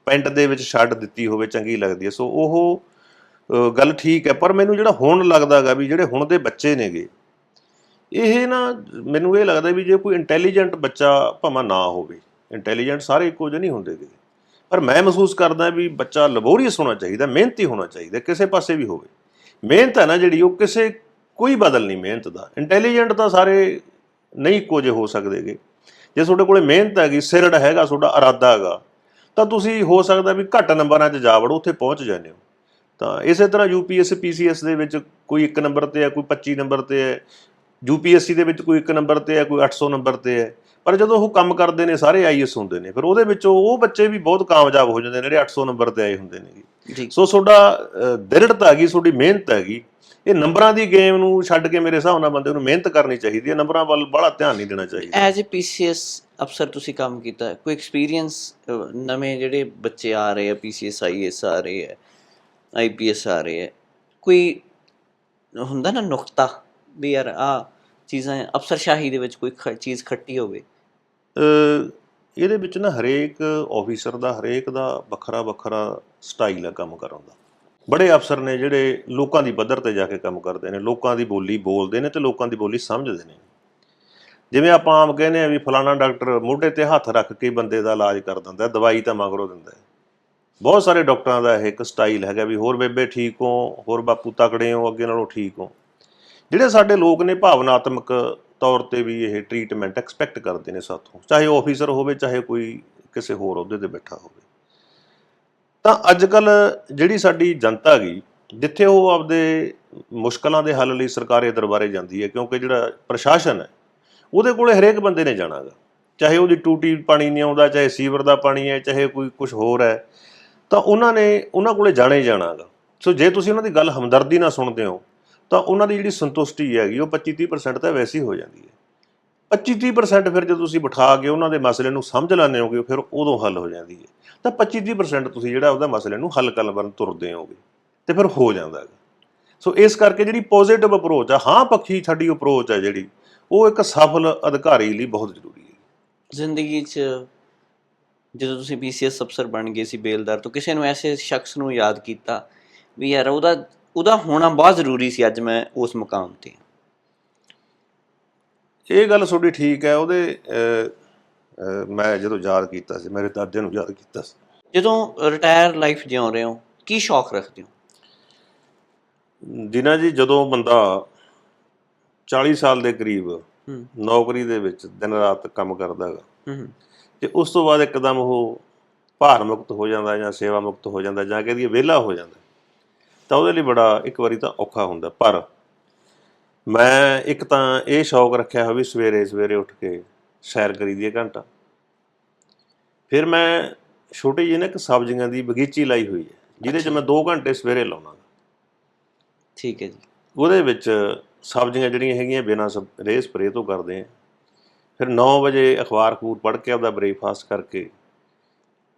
ਪੈਂਟ ਦੇ ਵਿੱਚ ਸ਼ਰਟ ਦਿੱਤੀ ਹੋਵੇ, ਚੰਗੀ ਲੱਗਦੀ ਹੈ। ਸੋ ਉਹ ਗੱਲ ਠੀਕ ਹੈ, ਪਰ ਮੈਨੂੰ ਜਿਹੜਾ ਹੁਣ ਲੱਗਦਾਗਾ ਵੀ ਜਿਹੜੇ ਹੁਣ ਦੇ ਬੱਚੇ ਨੇਗੇ, ਇਹ ਨਾ ਮੈਨੂੰ ਇਹ ਲੱਗਦਾ ਵੀ ਜੇ ਕੋਈ ਇੰਟੈਲੀਜੈਂਟ ਬੱਚਾ ਭਾਵੇਂ ਨਾ ਹੋਵੇ ਇੰਟੈਲੀਜੈਂਟ ਸਾਰੇ ਇੱਕੋ ਜਿਹੇ ਨਹੀਂ ਹੁੰਦੇ ਗੇ। ਪਰ ਮੈਂ ਮਹਿਸੂਸ ਕਰਦਾ ਵੀ ਬੱਚਾ ਲਬੋਰੀਅਸ ਹੋਣਾ ਚਾਹੀਦਾ, ਮਿਹਨਤੀ ਹੋਣਾ ਚਾਹੀਦਾ, ਕਿਸੇ ਪਾਸੇ ਵੀ ਹੋਵੇ। ਮਿਹਨਤ ਹੈ ਨਾ ਜਿਹੜੀ, ਉਹ ਕਿਸੇ, ਕੋਈ ਬਦਲ ਨਹੀਂ ਮਿਹਨਤ ਦਾ। ਇੰਟੈਲੀਜੈਂਟ ਤਾਂ ਸਾਰੇ ਨਹੀਂ ਇੱਕੋ ਜਿਹੇ ਹੋ ਸਕਦੇਗੇ ਜੇ ਤੁਹਾਡੇ ਕੋਲੇ ਮਿਹਨਤ ਹੈਗੀ, ਸਿਰੜ ਹੈਗਾ, ਤੁਹਾਡਾ ਇਰਾਦਾ ਹੈਗਾ, ਤਾਂ ਤੁਸੀਂ ਹੋ ਸਕਦਾ ਵੀ ਘੱਟ ਨੰਬਰਾਂ 'ਚ ਜਾ ਵੜੋ, ਉੱਥੇ ਪਹੁੰਚ ਜਾਂਦੇ ਹੋ। ਤਾਂ ਇਸੇ ਤਰ੍ਹਾਂ ਯੂਪੀਐਸਸੀ ਪੀਸੀਐਸ ਦੇ ਵਿੱਚ ਕੋਈ 1 ਨੰਬਰ ਤੇ ਹੈ ਕੋਈ 25 ਨੰਬਰ ਤੇ ਹੈ। ਯੂਪੀਐਸਸੀ ਦੇ ਵਿੱਚ ਕੋਈ 1 ਨੰਬਰ ਤੇ ਹੈ ਕੋਈ 800 ਨੰਬਰ ਤੇ ਹੈ। ਪਰ ਜਦੋਂ ਉਹ ਕੰਮ ਕਰਦੇ ਨੇ ਸਾਰੇ ਆਈਐਸ ਹੁੰਦੇ ਨੇ। ਫਿਰ ਉਹਦੇ ਵਿੱਚੋਂ ਉਹ ਬੱਚੇ ਵੀ ਬਹੁਤ ਕਾਮਯਾਬ ਹੋ ਜਾਂਦੇ ਨੇ ਜਿਹੜੇ 800 ਨੰਬਰ ਤੇ ਆਏ ਹੁੰਦੇ ਨੇ ਜੀ। ਸੋ ਤੁਹਾਡਾ ਦ੍ਰਿੜਤਾ ਹੈਗੀ ਤੁਹਾਡੀ ਮਿਹਨਤ ਹੈਗੀ। ਇਹ ਨੰਬਰਾਂ ਦੀ ਗੇਮ ਨੂੰ ਛੱਡ ਕੇ ਮੇਰੇ ਹਿਸਾਬ ਨਾਲ ਬੰਦੇ ਨੂੰ ਮਿਹਨਤ ਕਰਨੀ ਚਾਹੀਦੀ ਹੈ। ਨੰਬਰਾਂ ਵੱਲ ਬੜਾ ਧਿਆਨ ਨਹੀਂ ਦੇਣਾ ਚਾਹੀਦਾ। ਐਜ਼ ਅ ਪੀਸੀਐਸ ਅਫਸਰ ਤੁਸੀਂ ਕੰਮ ਕੀਤਾ ਕੋਈ ਐਕਸਪੀਰੀਅੰਸ ਨਵੇਂ ਜਿਹੜੇ ਬੱਚੇ ਆ ਰਹੇ ਆ ਪੀਸੀਐਸ ਆਈਐਸ ਆ ਰਹੇ ਆ ਆਈਪੀਐਸ ਆ ਰਹੇ ਹੈ। ਕੋਈ ਹੁੰਦਾ ਨਾ ਨੁਕਤਾ ਵੀ ਯਾਰ ਆ ਚੀਜ਼ਾਂ ਅਫਸਰਸ਼ਾਹੀ ਦੇ ਵਿੱਚ ਕੋਈ ਖ- ਚੀਜ਼ ਖੱਟੀ ਹੋਵੇ। ਇਹਦੇ ਵਿੱਚ ਨਾ ਹਰੇਕ ਆਫੀਸਰ ਦਾ, ਹਰੇਕ ਦਾ ਵੱਖਰਾ ਵੱਖਰਾ ਸਟਾਈਲ ਆ ਕੰਮ ਕਰਨ ਦਾ। ਬੜੇ ਅਫਸਰ ਨੇ ਜਿਹੜੇ ਲੋਕਾਂ ਦੀ ਪੱਧਰ ਤੇ ਜਾ ਕੇ ਕੰਮ ਕਰਦੇ ਨੇ, ਲੋਕਾਂ ਦੀ ਬੋਲੀ ਬੋਲਦੇ ਨੇ ਤੇ ਲੋਕਾਂ ਦੀ ਬੋਲੀ ਸਮਝਦੇ ਨੇ। ਜਿਵੇਂ ਆਪਾਂ ਆਮ ਕਹਿੰਦੇ ਆ ਵੀ ਫਲਾਣਾ ਡਾਕਟਰ ਮੋਢੇ ਤੇ ਹੱਥ ਰੱਖ ਕੇ ਬੰਦੇ ਦਾ ਇਲਾਜ ਕਰ ਦਿੰਦਾ, ਦਵਾਈ ਤਾਂ ਮਗਰੋਂ ਦਿੰਦਾ ਬਹੁਤ ਸਾਰੇ ਡਾਕਟਰਾਂ ਦਾ ਇਹ ਇੱਕ ਸਟਾਈਲ ਹੈਗਾ ਵੀ ਹੋਰ ਬੇਬੇ ਠੀਕ ਹੋ, ਹੋਰ ਬਾਪੂ ਤਕੜੇ ਹੋ, ਅੱਗੇ ਨਾਲੋਂ ਠੀਕ ਹੋ। ਜਿਹੜੇ ਸਾਡੇ ਲੋਕ ਨੇ ਭਾਵਨਾਤਮਕ ਤੌਰ ਤੇ ਵੀ ਇਹ ਟ੍ਰੀਟਮੈਂਟ ਐਕਸਪੈਕਟ ਕਰਦੇ ਨੇ ਸਾਥੋਂ, ਚਾਹੇ ਉਹ ਆਫੀਸਰ ਹੋਵੇ, ਚਾਹੇ ਕੋਈ ਕਿਸੇ ਹੋਰ ਅਹੁਦੇ ਤੇ ਬੈਠਾ ਹੋਵੇ। ਤਾਂ ਅੱਜ ਕੱਲ ਜਿਹੜੀ ਸਾਡੀ ਜਨਤਾ ਗਈ ਜਿੱਥੇ ਉਹ ਆਪਦੇ ਮੁਸ਼ਕਲਾਂ ਦੇ ਹੱਲ ਲਈ ਸਰਕਾਰੀ ਦਰਬਾਰੇ ਜਾਂਦੀ ਹੈ, ਕਿਉਂਕਿ ਜਿਹੜਾ ਪ੍ਰਸ਼ਾਸਨ ਹੈ, ਉਹਦੇ ਕੋਲੇ ਹਰੇਕ ਬੰਦੇ ਨੇ ਜਾਣਾਗਾ ਚਾਹੇ ਉਹਦੀ ਟੂਟੀ ਪਾਣੀ ਨਹੀਂ ਆਉਂਦਾ, ਚਾਹੇ ਸੀਵਰ ਦਾ ਪਾਣੀ ਹੈ, ਚਾਹੇ ਕੋਈ ਕੁਝ ਹੋਰ ਹੈ ਤਾਂ ਉਹਨਾਂ ਨੇ ਉਹਨਾਂ ਕੋਲੇ ਜਾਣਾ ਹੀ ਜਾਣਾਗਾ ਸੋ ਜੇ ਤੁਸੀਂ ਉਹਨਾਂ ਦੀ ਗੱਲ ਹਮਦਰਦੀ ਨਾਲ ਸੁਣਦੇ ਹੋ, ਤਾਂ ਉਹਨਾਂ ਦੀ ਜਿਹੜੀ ਸੰਤੁਸ਼ਟੀ ਹੈਗੀ, ਉਹ 25-30% ਤਾਂ ਵੈਸੇ ਹੀ ਹੋ ਜਾਂਦੀ ਹੈ। 25-30% ਫਿਰ ਜਦੋਂ ਤੁਸੀਂ ਬਿਠਾ ਕੇ ਉਹਨਾਂ ਦੇ ਮਸਲੇ ਨੂੰ ਸਮਝ ਲੈਂਦੇ ਹੋਗੇ, ਫਿਰ ਉਦੋਂ ਹੱਲ ਹੋ ਜਾਂਦੀ ਹੈ। ਤਾਂ 25-30% ਤੁਸੀਂ ਜਿਹੜਾ ਉਹਦਾ ਮਸਲੇ ਨੂੰ ਹੱਲ ਕਰਨ ਵੱਲ ਤੁਰਦੇ ਹੋਗੇ, ਤੇ ਫਿਰ ਹੋ ਜਾਂਦਾ ਹੈ ਸੋ ਇਸ ਕਰਕੇ ਜਿਹੜੀ ਪੋਜ਼ਿਟਿਵ ਅਪਰੋਚ ਆ, ਹਾਂ ਪੱਖੀ ਸਾਡੀ ਅਪਰੋਚ ਹੈ ਜਿਹੜੀ, ਉਹ ਇੱਕ ਸਫਲ ਅਧਿਕਾਰੀ ਲਈ ਬਹੁਤ ਜ਼ਰੂਰੀ ਹੈ। ਜ਼ਿੰਦਗੀ 'ਚ ਜਦੋਂ ਤੁਸੀਂ ਪੀਸੀਐਸ ਅਫਸਰ ਬਣ ਗਏ ਸੀ ਬੇਲਦਾਰ ਤੋਂ ਕਿਸੇ ਨੂੰ ਐਸੇ ਸ਼ਖਸ ਨੂੰ ਯਾਦ ਕੀਤਾ ਵੀ ਯਾਰ ਉਹਦਾ ਉਹਦਾ ਹੋਣਾ ਬਹੁਤ ਜ਼ਰੂਰੀ ਸੀ ਅੱਜ ਮੈਂ ਉਸ ਮੁਕਾਮ ਤੇ। ਇਹ ਗੱਲ ਤੁਹਾਡੀ ਠੀਕ ਹੈ ਉਹਦੇ ਮੈਂ ਜਦੋਂ ਯਾਦ ਕੀਤਾ ਸੀ ਮੇਰੇ ਦਾਦੇ ਨੂੰ ਯਾਦ ਕੀਤਾ ਸੀ। ਜਦੋਂ ਰਿਟਾਇਰ ਲਾਈਫ ਜਿਉ ਰਹੇ ਹੋ ਕੀ ਸ਼ੌਕ ਰੱਖਦੇ ਹੋ? ਦਿਨਾ ਜੀ ਜਦੋਂ ਬੰਦਾ 40 ਸਾਲ ਦੇ ਕਰੀਬ ਨੌਕਰੀ ਦੇ ਵਿੱਚ ਦਿਨ ਰਾਤ ਕੰਮ ਕਰਦਾ ਹੈਗਾ ਤੇ ਉਸ ਤੋਂ ਬਾਅਦ ਇੱਕਦਮ ਉਹ ਭਾਰ ਮੁਕਤ ਹੋ ਜਾਂਦਾ ਜਾਂ ਸੇਵਾ ਮੁਕਤ ਹੋ ਜਾਂਦਾ ਜਾਂ ਕਹਦੀ ਵਿਹਲਾ ਹੋ ਜਾਂਦਾ। ਤਾਂ ਉਹਦੇ ਲਈ ਬੜਾ ਇੱਕ ਵਾਰੀ ਤਾਂ ਔਖਾ ਹੁੰਦਾ। ਪਰ ਮੈਂ ਇੱਕ ਤਾਂ ਇਹ ਸ਼ੌਕ ਰੱਖਿਆ ਹੋਇਆ ਵੀ ਸਵੇਰੇ ਸਵੇਰੇ ਉੱਠ ਕੇ ਸੈਰ ਕਰੀ ਦੀ ਘੰਟਾ। ਫਿਰ ਮੈਂ ਛੋਟੀ ਜਿਹੀ ਨਾ ਇੱਕ ਸਬਜ਼ੀਆਂ ਦੀ ਬਗੀਚੀ ਲਾਈ ਹੋਈ ਹੈ ਜਿਹਦੇ 'ਚ ਮੈਂ 2 ਘੰਟੇ ਸਵੇਰੇ ਲਾਉਣਾ ਠੀਕ ਹੈ ਜੀ। ਉਹਦੇ ਵਿੱਚ ਸਬਜ਼ੀਆਂ ਜਿਹੜੀਆਂ ਹੈਗੀਆਂ ਬਿਨਾਂ ਰੇਹ ਸਪਰੇ ਤੋਂ ਕਰਦੇ ਆ ਫਿਰ 9 ਵਜੇ ਅਖਬਾਰ ਖੂਰ ਪੜ੍ਹ ਕੇ ਆਪਦਾ ਬ੍ਰੇਕਫਾਸਟ ਕਰਕੇ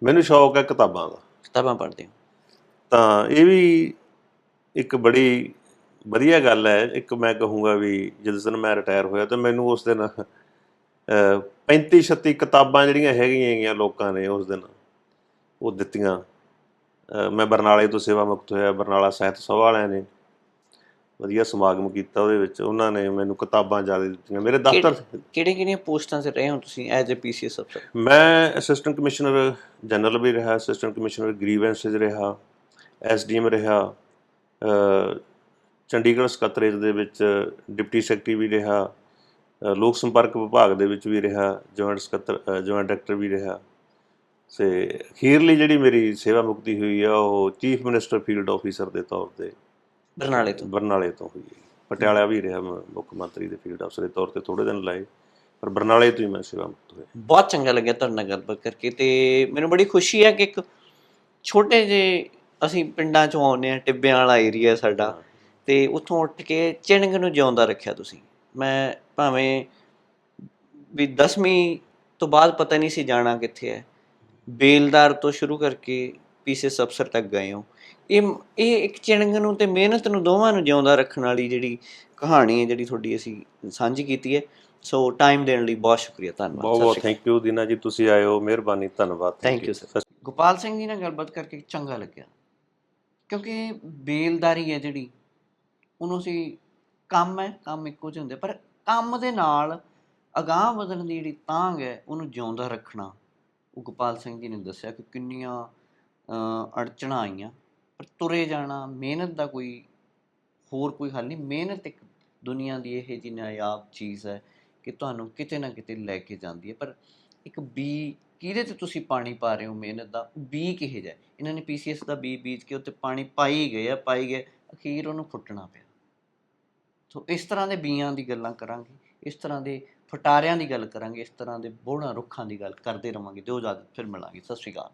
ਮੈਨੂੰ ਸ਼ੌਕ ਹੈ ਕਿਤਾਬਾਂ ਦਾ। ਕਿਤਾਬਾਂ ਪੜ੍ਹਦੇ ਹੋ? ਤਾਂ ਇਹ ਵੀ ਇੱਕ ਬੜੀ ਵਧੀਆ ਗੱਲ ਹੈ। ਇੱਕ ਮੈਂ ਕਹੂੰਗਾ ਵੀ ਜਿਸ ਦਿਨ ਮੈਂ ਰਿਟਾਇਰ ਹੋਇਆ ਤਾਂ ਮੈਨੂੰ ਉਸ ਦਿਨ 35 36 ਕਿਤਾਬਾਂ ਜਿਹੜੀਆਂ ਹੈਗੀਆਂ ਹੈਗੀਆਂ ਲੋਕਾਂ ਨੇ ਉਸ ਦਿਨ ਉਹ ਦਿੱਤੀਆਂ। ਮੈਂ ਬਰਨਾਲੇ ਤੋਂ ਸੇਵਾ ਮੁਕਤ ਹੋਇਆ। ਬਰਨਾਲਾ ਸਾਹਿਤ ਸਭਾ ਵਾਲਿਆਂ ਨੇ ਵਧੀਆ ਸਮਾਗਮ ਕੀਤਾ ਉਹਦੇ ਵਿੱਚ ਉਹਨਾਂ ਨੇ ਮੈਨੂੰ ਕਿਤਾਬਾਂ ਜ਼ਿਆਦਾ ਦਿੱਤੀਆਂ। ਮੇਰੇ ਦਫ਼ਤਰ ਕਿਹੜੇ ਕਿਹੜੀਆਂ ਪੋਸਟਾਂ ਤੇ ਰਹੇ ਹੋ ਤੁਸੀਂ ਐਜ਼ ਅ ਪੀਸੀਐਸ ਅਫਸਰ ਮੈਂ ਅਸਿਸਟੈਂਟ ਕਮਿਸ਼ਨਰ ਜਨਰਲ ਵੀ ਰਿਹਾ ਅਸਿਸਟੈਂਟ ਕਮਿਸ਼ਨਰ ਗ੍ਰੀਵੈਂਸਸ ਰਿਹਾ ਐਸਡੀਐਮ ਰਿਹਾ ਚੰਡੀਗੜ੍ਹ ਸਕੱਤਰੇਤ ਦੇ ਵਿੱਚ ਡਿਪਟੀ ਸੈਕਟਰੀ ਵੀ ਰਿਹਾ ਲੋਕ ਸੰਪਰਕ ਵਿਭਾਗ ਦੇ ਵਿੱਚ ਵੀ ਰਿਹਾ ਜੁਆਇੰਟ ਸਕੱਤਰ ਜੁਆਇੰਟ ਡਾਇਰੈਕਟਰ ਵੀ ਰਿਹਾ। ਤੇ ਅਖੀਰਲੀ ਜਿਹੜੀ ਮੇਰੀ ਸੇਵਾ ਮੁਕਤੀ ਹੋਈ ਆ ਉਹ ਚੀਫ ਮਿਨਿਸਟਰ ਫੀਲਡ ਆਫੀਸਰ ਦੇ ਤੌਰ ਤੇ ਬਰਨਾਲੇ ਤੋਂ। ਬਰਨਾਲੇ ਤੋਂ ਹੋਈ। ਪਟਿਆਲਾ ਵੀ ਰਿਹਾ ਮੁੱਖ ਮੰਤਰੀ ਦੇ ਫੀਲਡ ਅਫਸਰ ਦੇ ਤੌਰ ਤੇ ਥੋੜੇ ਦਿਨ ਲਾਏ ਪਰ ਬਰਨਾਲੇ ਤੋਂ ਹੀ ਮੈਂ ਸੇਵਾ ਮੁਕਤ ਹੋਇਆ। ਬਹੁਤ ਚੰਗਾ ਲੱਗਿਆ ਤੁਹਾਡੇ ਨਾਲ ਗੱਲਬਾਤ ਕਰਕੇ ਤੇ ਮੈਨੂੰ ਬੜੀ ਖੁਸ਼ੀ ਹੈ ਕਿ ਇੱਕ ਛੋਟੇ ਜਿਹੇ ਅਸੀਂ ਪਿੰਡਾਂ ਚੋਂ ਆਉਂਦੇ ਆ ਟਿੱਬਿਆਂ ਵਾਲਾ ਏਰੀਆ ਸਾਡਾ ਤੇ ਉੱਥੋਂ ਉੱਠ ਕੇ ਚਿਣਗ ਨੂੰ ਜਿਉਂਦਾ ਰੱਖਿਆ ਤੁਸੀਂ। ਮੈਂ ਭਾਵੇਂ ਵੀ 10ਵੀਂ ਤੋਂ ਬਾਅਦ ਪਤਾ ਨਹੀਂ ਸੀ ਜਾਣਾ ਕਿੱਥੇ ਹੈ। ਬੇਲਦਾਰ ਤੋਂ ਸ਼ੁਰੂ ਕਰਕੇ ਪੀਸੀਐਸ ਅਫਸਰ ਤੱਕ ਗਏ ਹੋ। ਇਹ ਇਹ ਇੱਕ ਚਿਣਗ ਨੂੰ ਤੇ ਮਿਹਨਤ ਨੂੰ ਦੋਵਾਂ ਨੂੰ ਜਿਉਂਦਾ ਰੱਖਣ ਵਾਲੀ ਜਿਹੜੀ ਕਹਾਣੀ ਹੈ ਜਿਹੜੀ ਤੁਹਾਡੀ ਅਸੀਂ ਸਾਂਝੀ ਕੀਤੀ ਹੈ। ਸੋ ਟਾਈਮ ਦੇਣ ਲਈ ਬਹੁਤ ਸ਼ੁਕਰੀਆ ਧੰਨਵਾਦ। ਬਹੁਤ ਬਹੁਤ ਸ਼੍ਰੀ। ਥੈਂਕ ਯੂ ਦੀਨਾ ਜੀ ਤੁਸੀਂ ਆਏ ਹੋ ਮਿਹਰਬਾਨੀ ਧੰਨਵਾਦ। Thank you, sir. Gopal Singh ji ਨਾਲ ਗੱਲਬਾਤ ਕਰਕੇ ਚੰਗਾ ਲੱਗਿਆ। ਕਿਉਂਕਿ ਬੇਲਦਾਰੀ ਹੈ ਜਿਹੜੀ ਉਹਨੂੰ ਅਸੀਂ ਕੰਮ ਹੈ ਕੰਮ ਇੱਕੋ ਜਿਹੇ ਹੁੰਦੇ ਪਰ ਕੰਮ ਦੇ ਨਾਲ ਅਗਾਹ ਵਧਣ ਦੀ ਜਿਹੜੀ ਤਾਂਘ ਹੈ ਉਹਨੂੰ ਜਿਉਂਦਾ ਰੱਖਣਾ। ਉਹ ਗੋਪਾਲ ਸਿੰਘ ਜੀ ਨੇ ਦੱਸਿਆ ਕਿ ਕਿੰਨੀਆਂ ਅੜਚਣਾਂ ਆਈਆਂ। ਪਰ ਤੁਰੇ ਜਾਣਾ, ਮਿਹਨਤ ਦਾ ਕੋਈ ਹੋਰ ਕੋਈ ਹੱਲ ਨਹੀਂ। ਮਿਹਨਤ ਇੱਕ ਦੁਨੀਆ ਦੀ ਇਹ ਜਿਹੀ ਨਾਯਾਬ ਚੀਜ਼ ਹੈ ਕਿ ਤੁਹਾਨੂੰ ਕਿਤੇ ਨਾ ਕਿਤੇ ਲੈ ਕੇ ਜਾਂਦੀ ਹੈ। ਪਰ ਇੱਕ ਬੀ, ਕਿਹਦੇ ਤੇ ਤੁਸੀਂ ਪਾਣੀ ਪਾ ਰਹੇ ਹੋ ਮਿਹਨਤ ਦਾ? ਬੀ ਕਿਹੇ ਜਿਹਾ ਇਹਨਾਂ ਨੇ ਪੀਸੀਐਸ ਦਾ ਬੀ ਬੀਜ ਕੇ ਉੱਤੇ ਪਾਣੀ ਪਾਈ ਗਏ ਆ, ਪਾਈ ਗਏ। ਅਖੀਰ ਉਹਨੂੰ ਫੁੱਟਣਾ ਪਿਆ। ਸੋ ਇਸ ਤਰ੍ਹਾਂ ਦੇ ਬੀਆਂ ਦੀ ਗੱਲਾਂ ਕਰਾਂਗੇ, ਇਸ ਤਰ੍ਹਾਂ ਦੇ ਫਟਾਰਿਆਂ ਦੀ ਗੱਲ ਕਰਾਂਗੇ, ਇਸ ਤਰ੍ਹਾਂ ਦੇ ਬੋੜਾਂ ਰੁੱਖਾਂ ਦੀ ਗੱਲ ਕਰਦੇ ਰਵਾਂਗੇ। ਦਿਓ ਇਜਾਜ਼ਤ, ਫਿਰ ਮਿਲਾਂਗੇ। ਸਤਿ ਸ਼੍ਰੀ ਅਕਾਲ।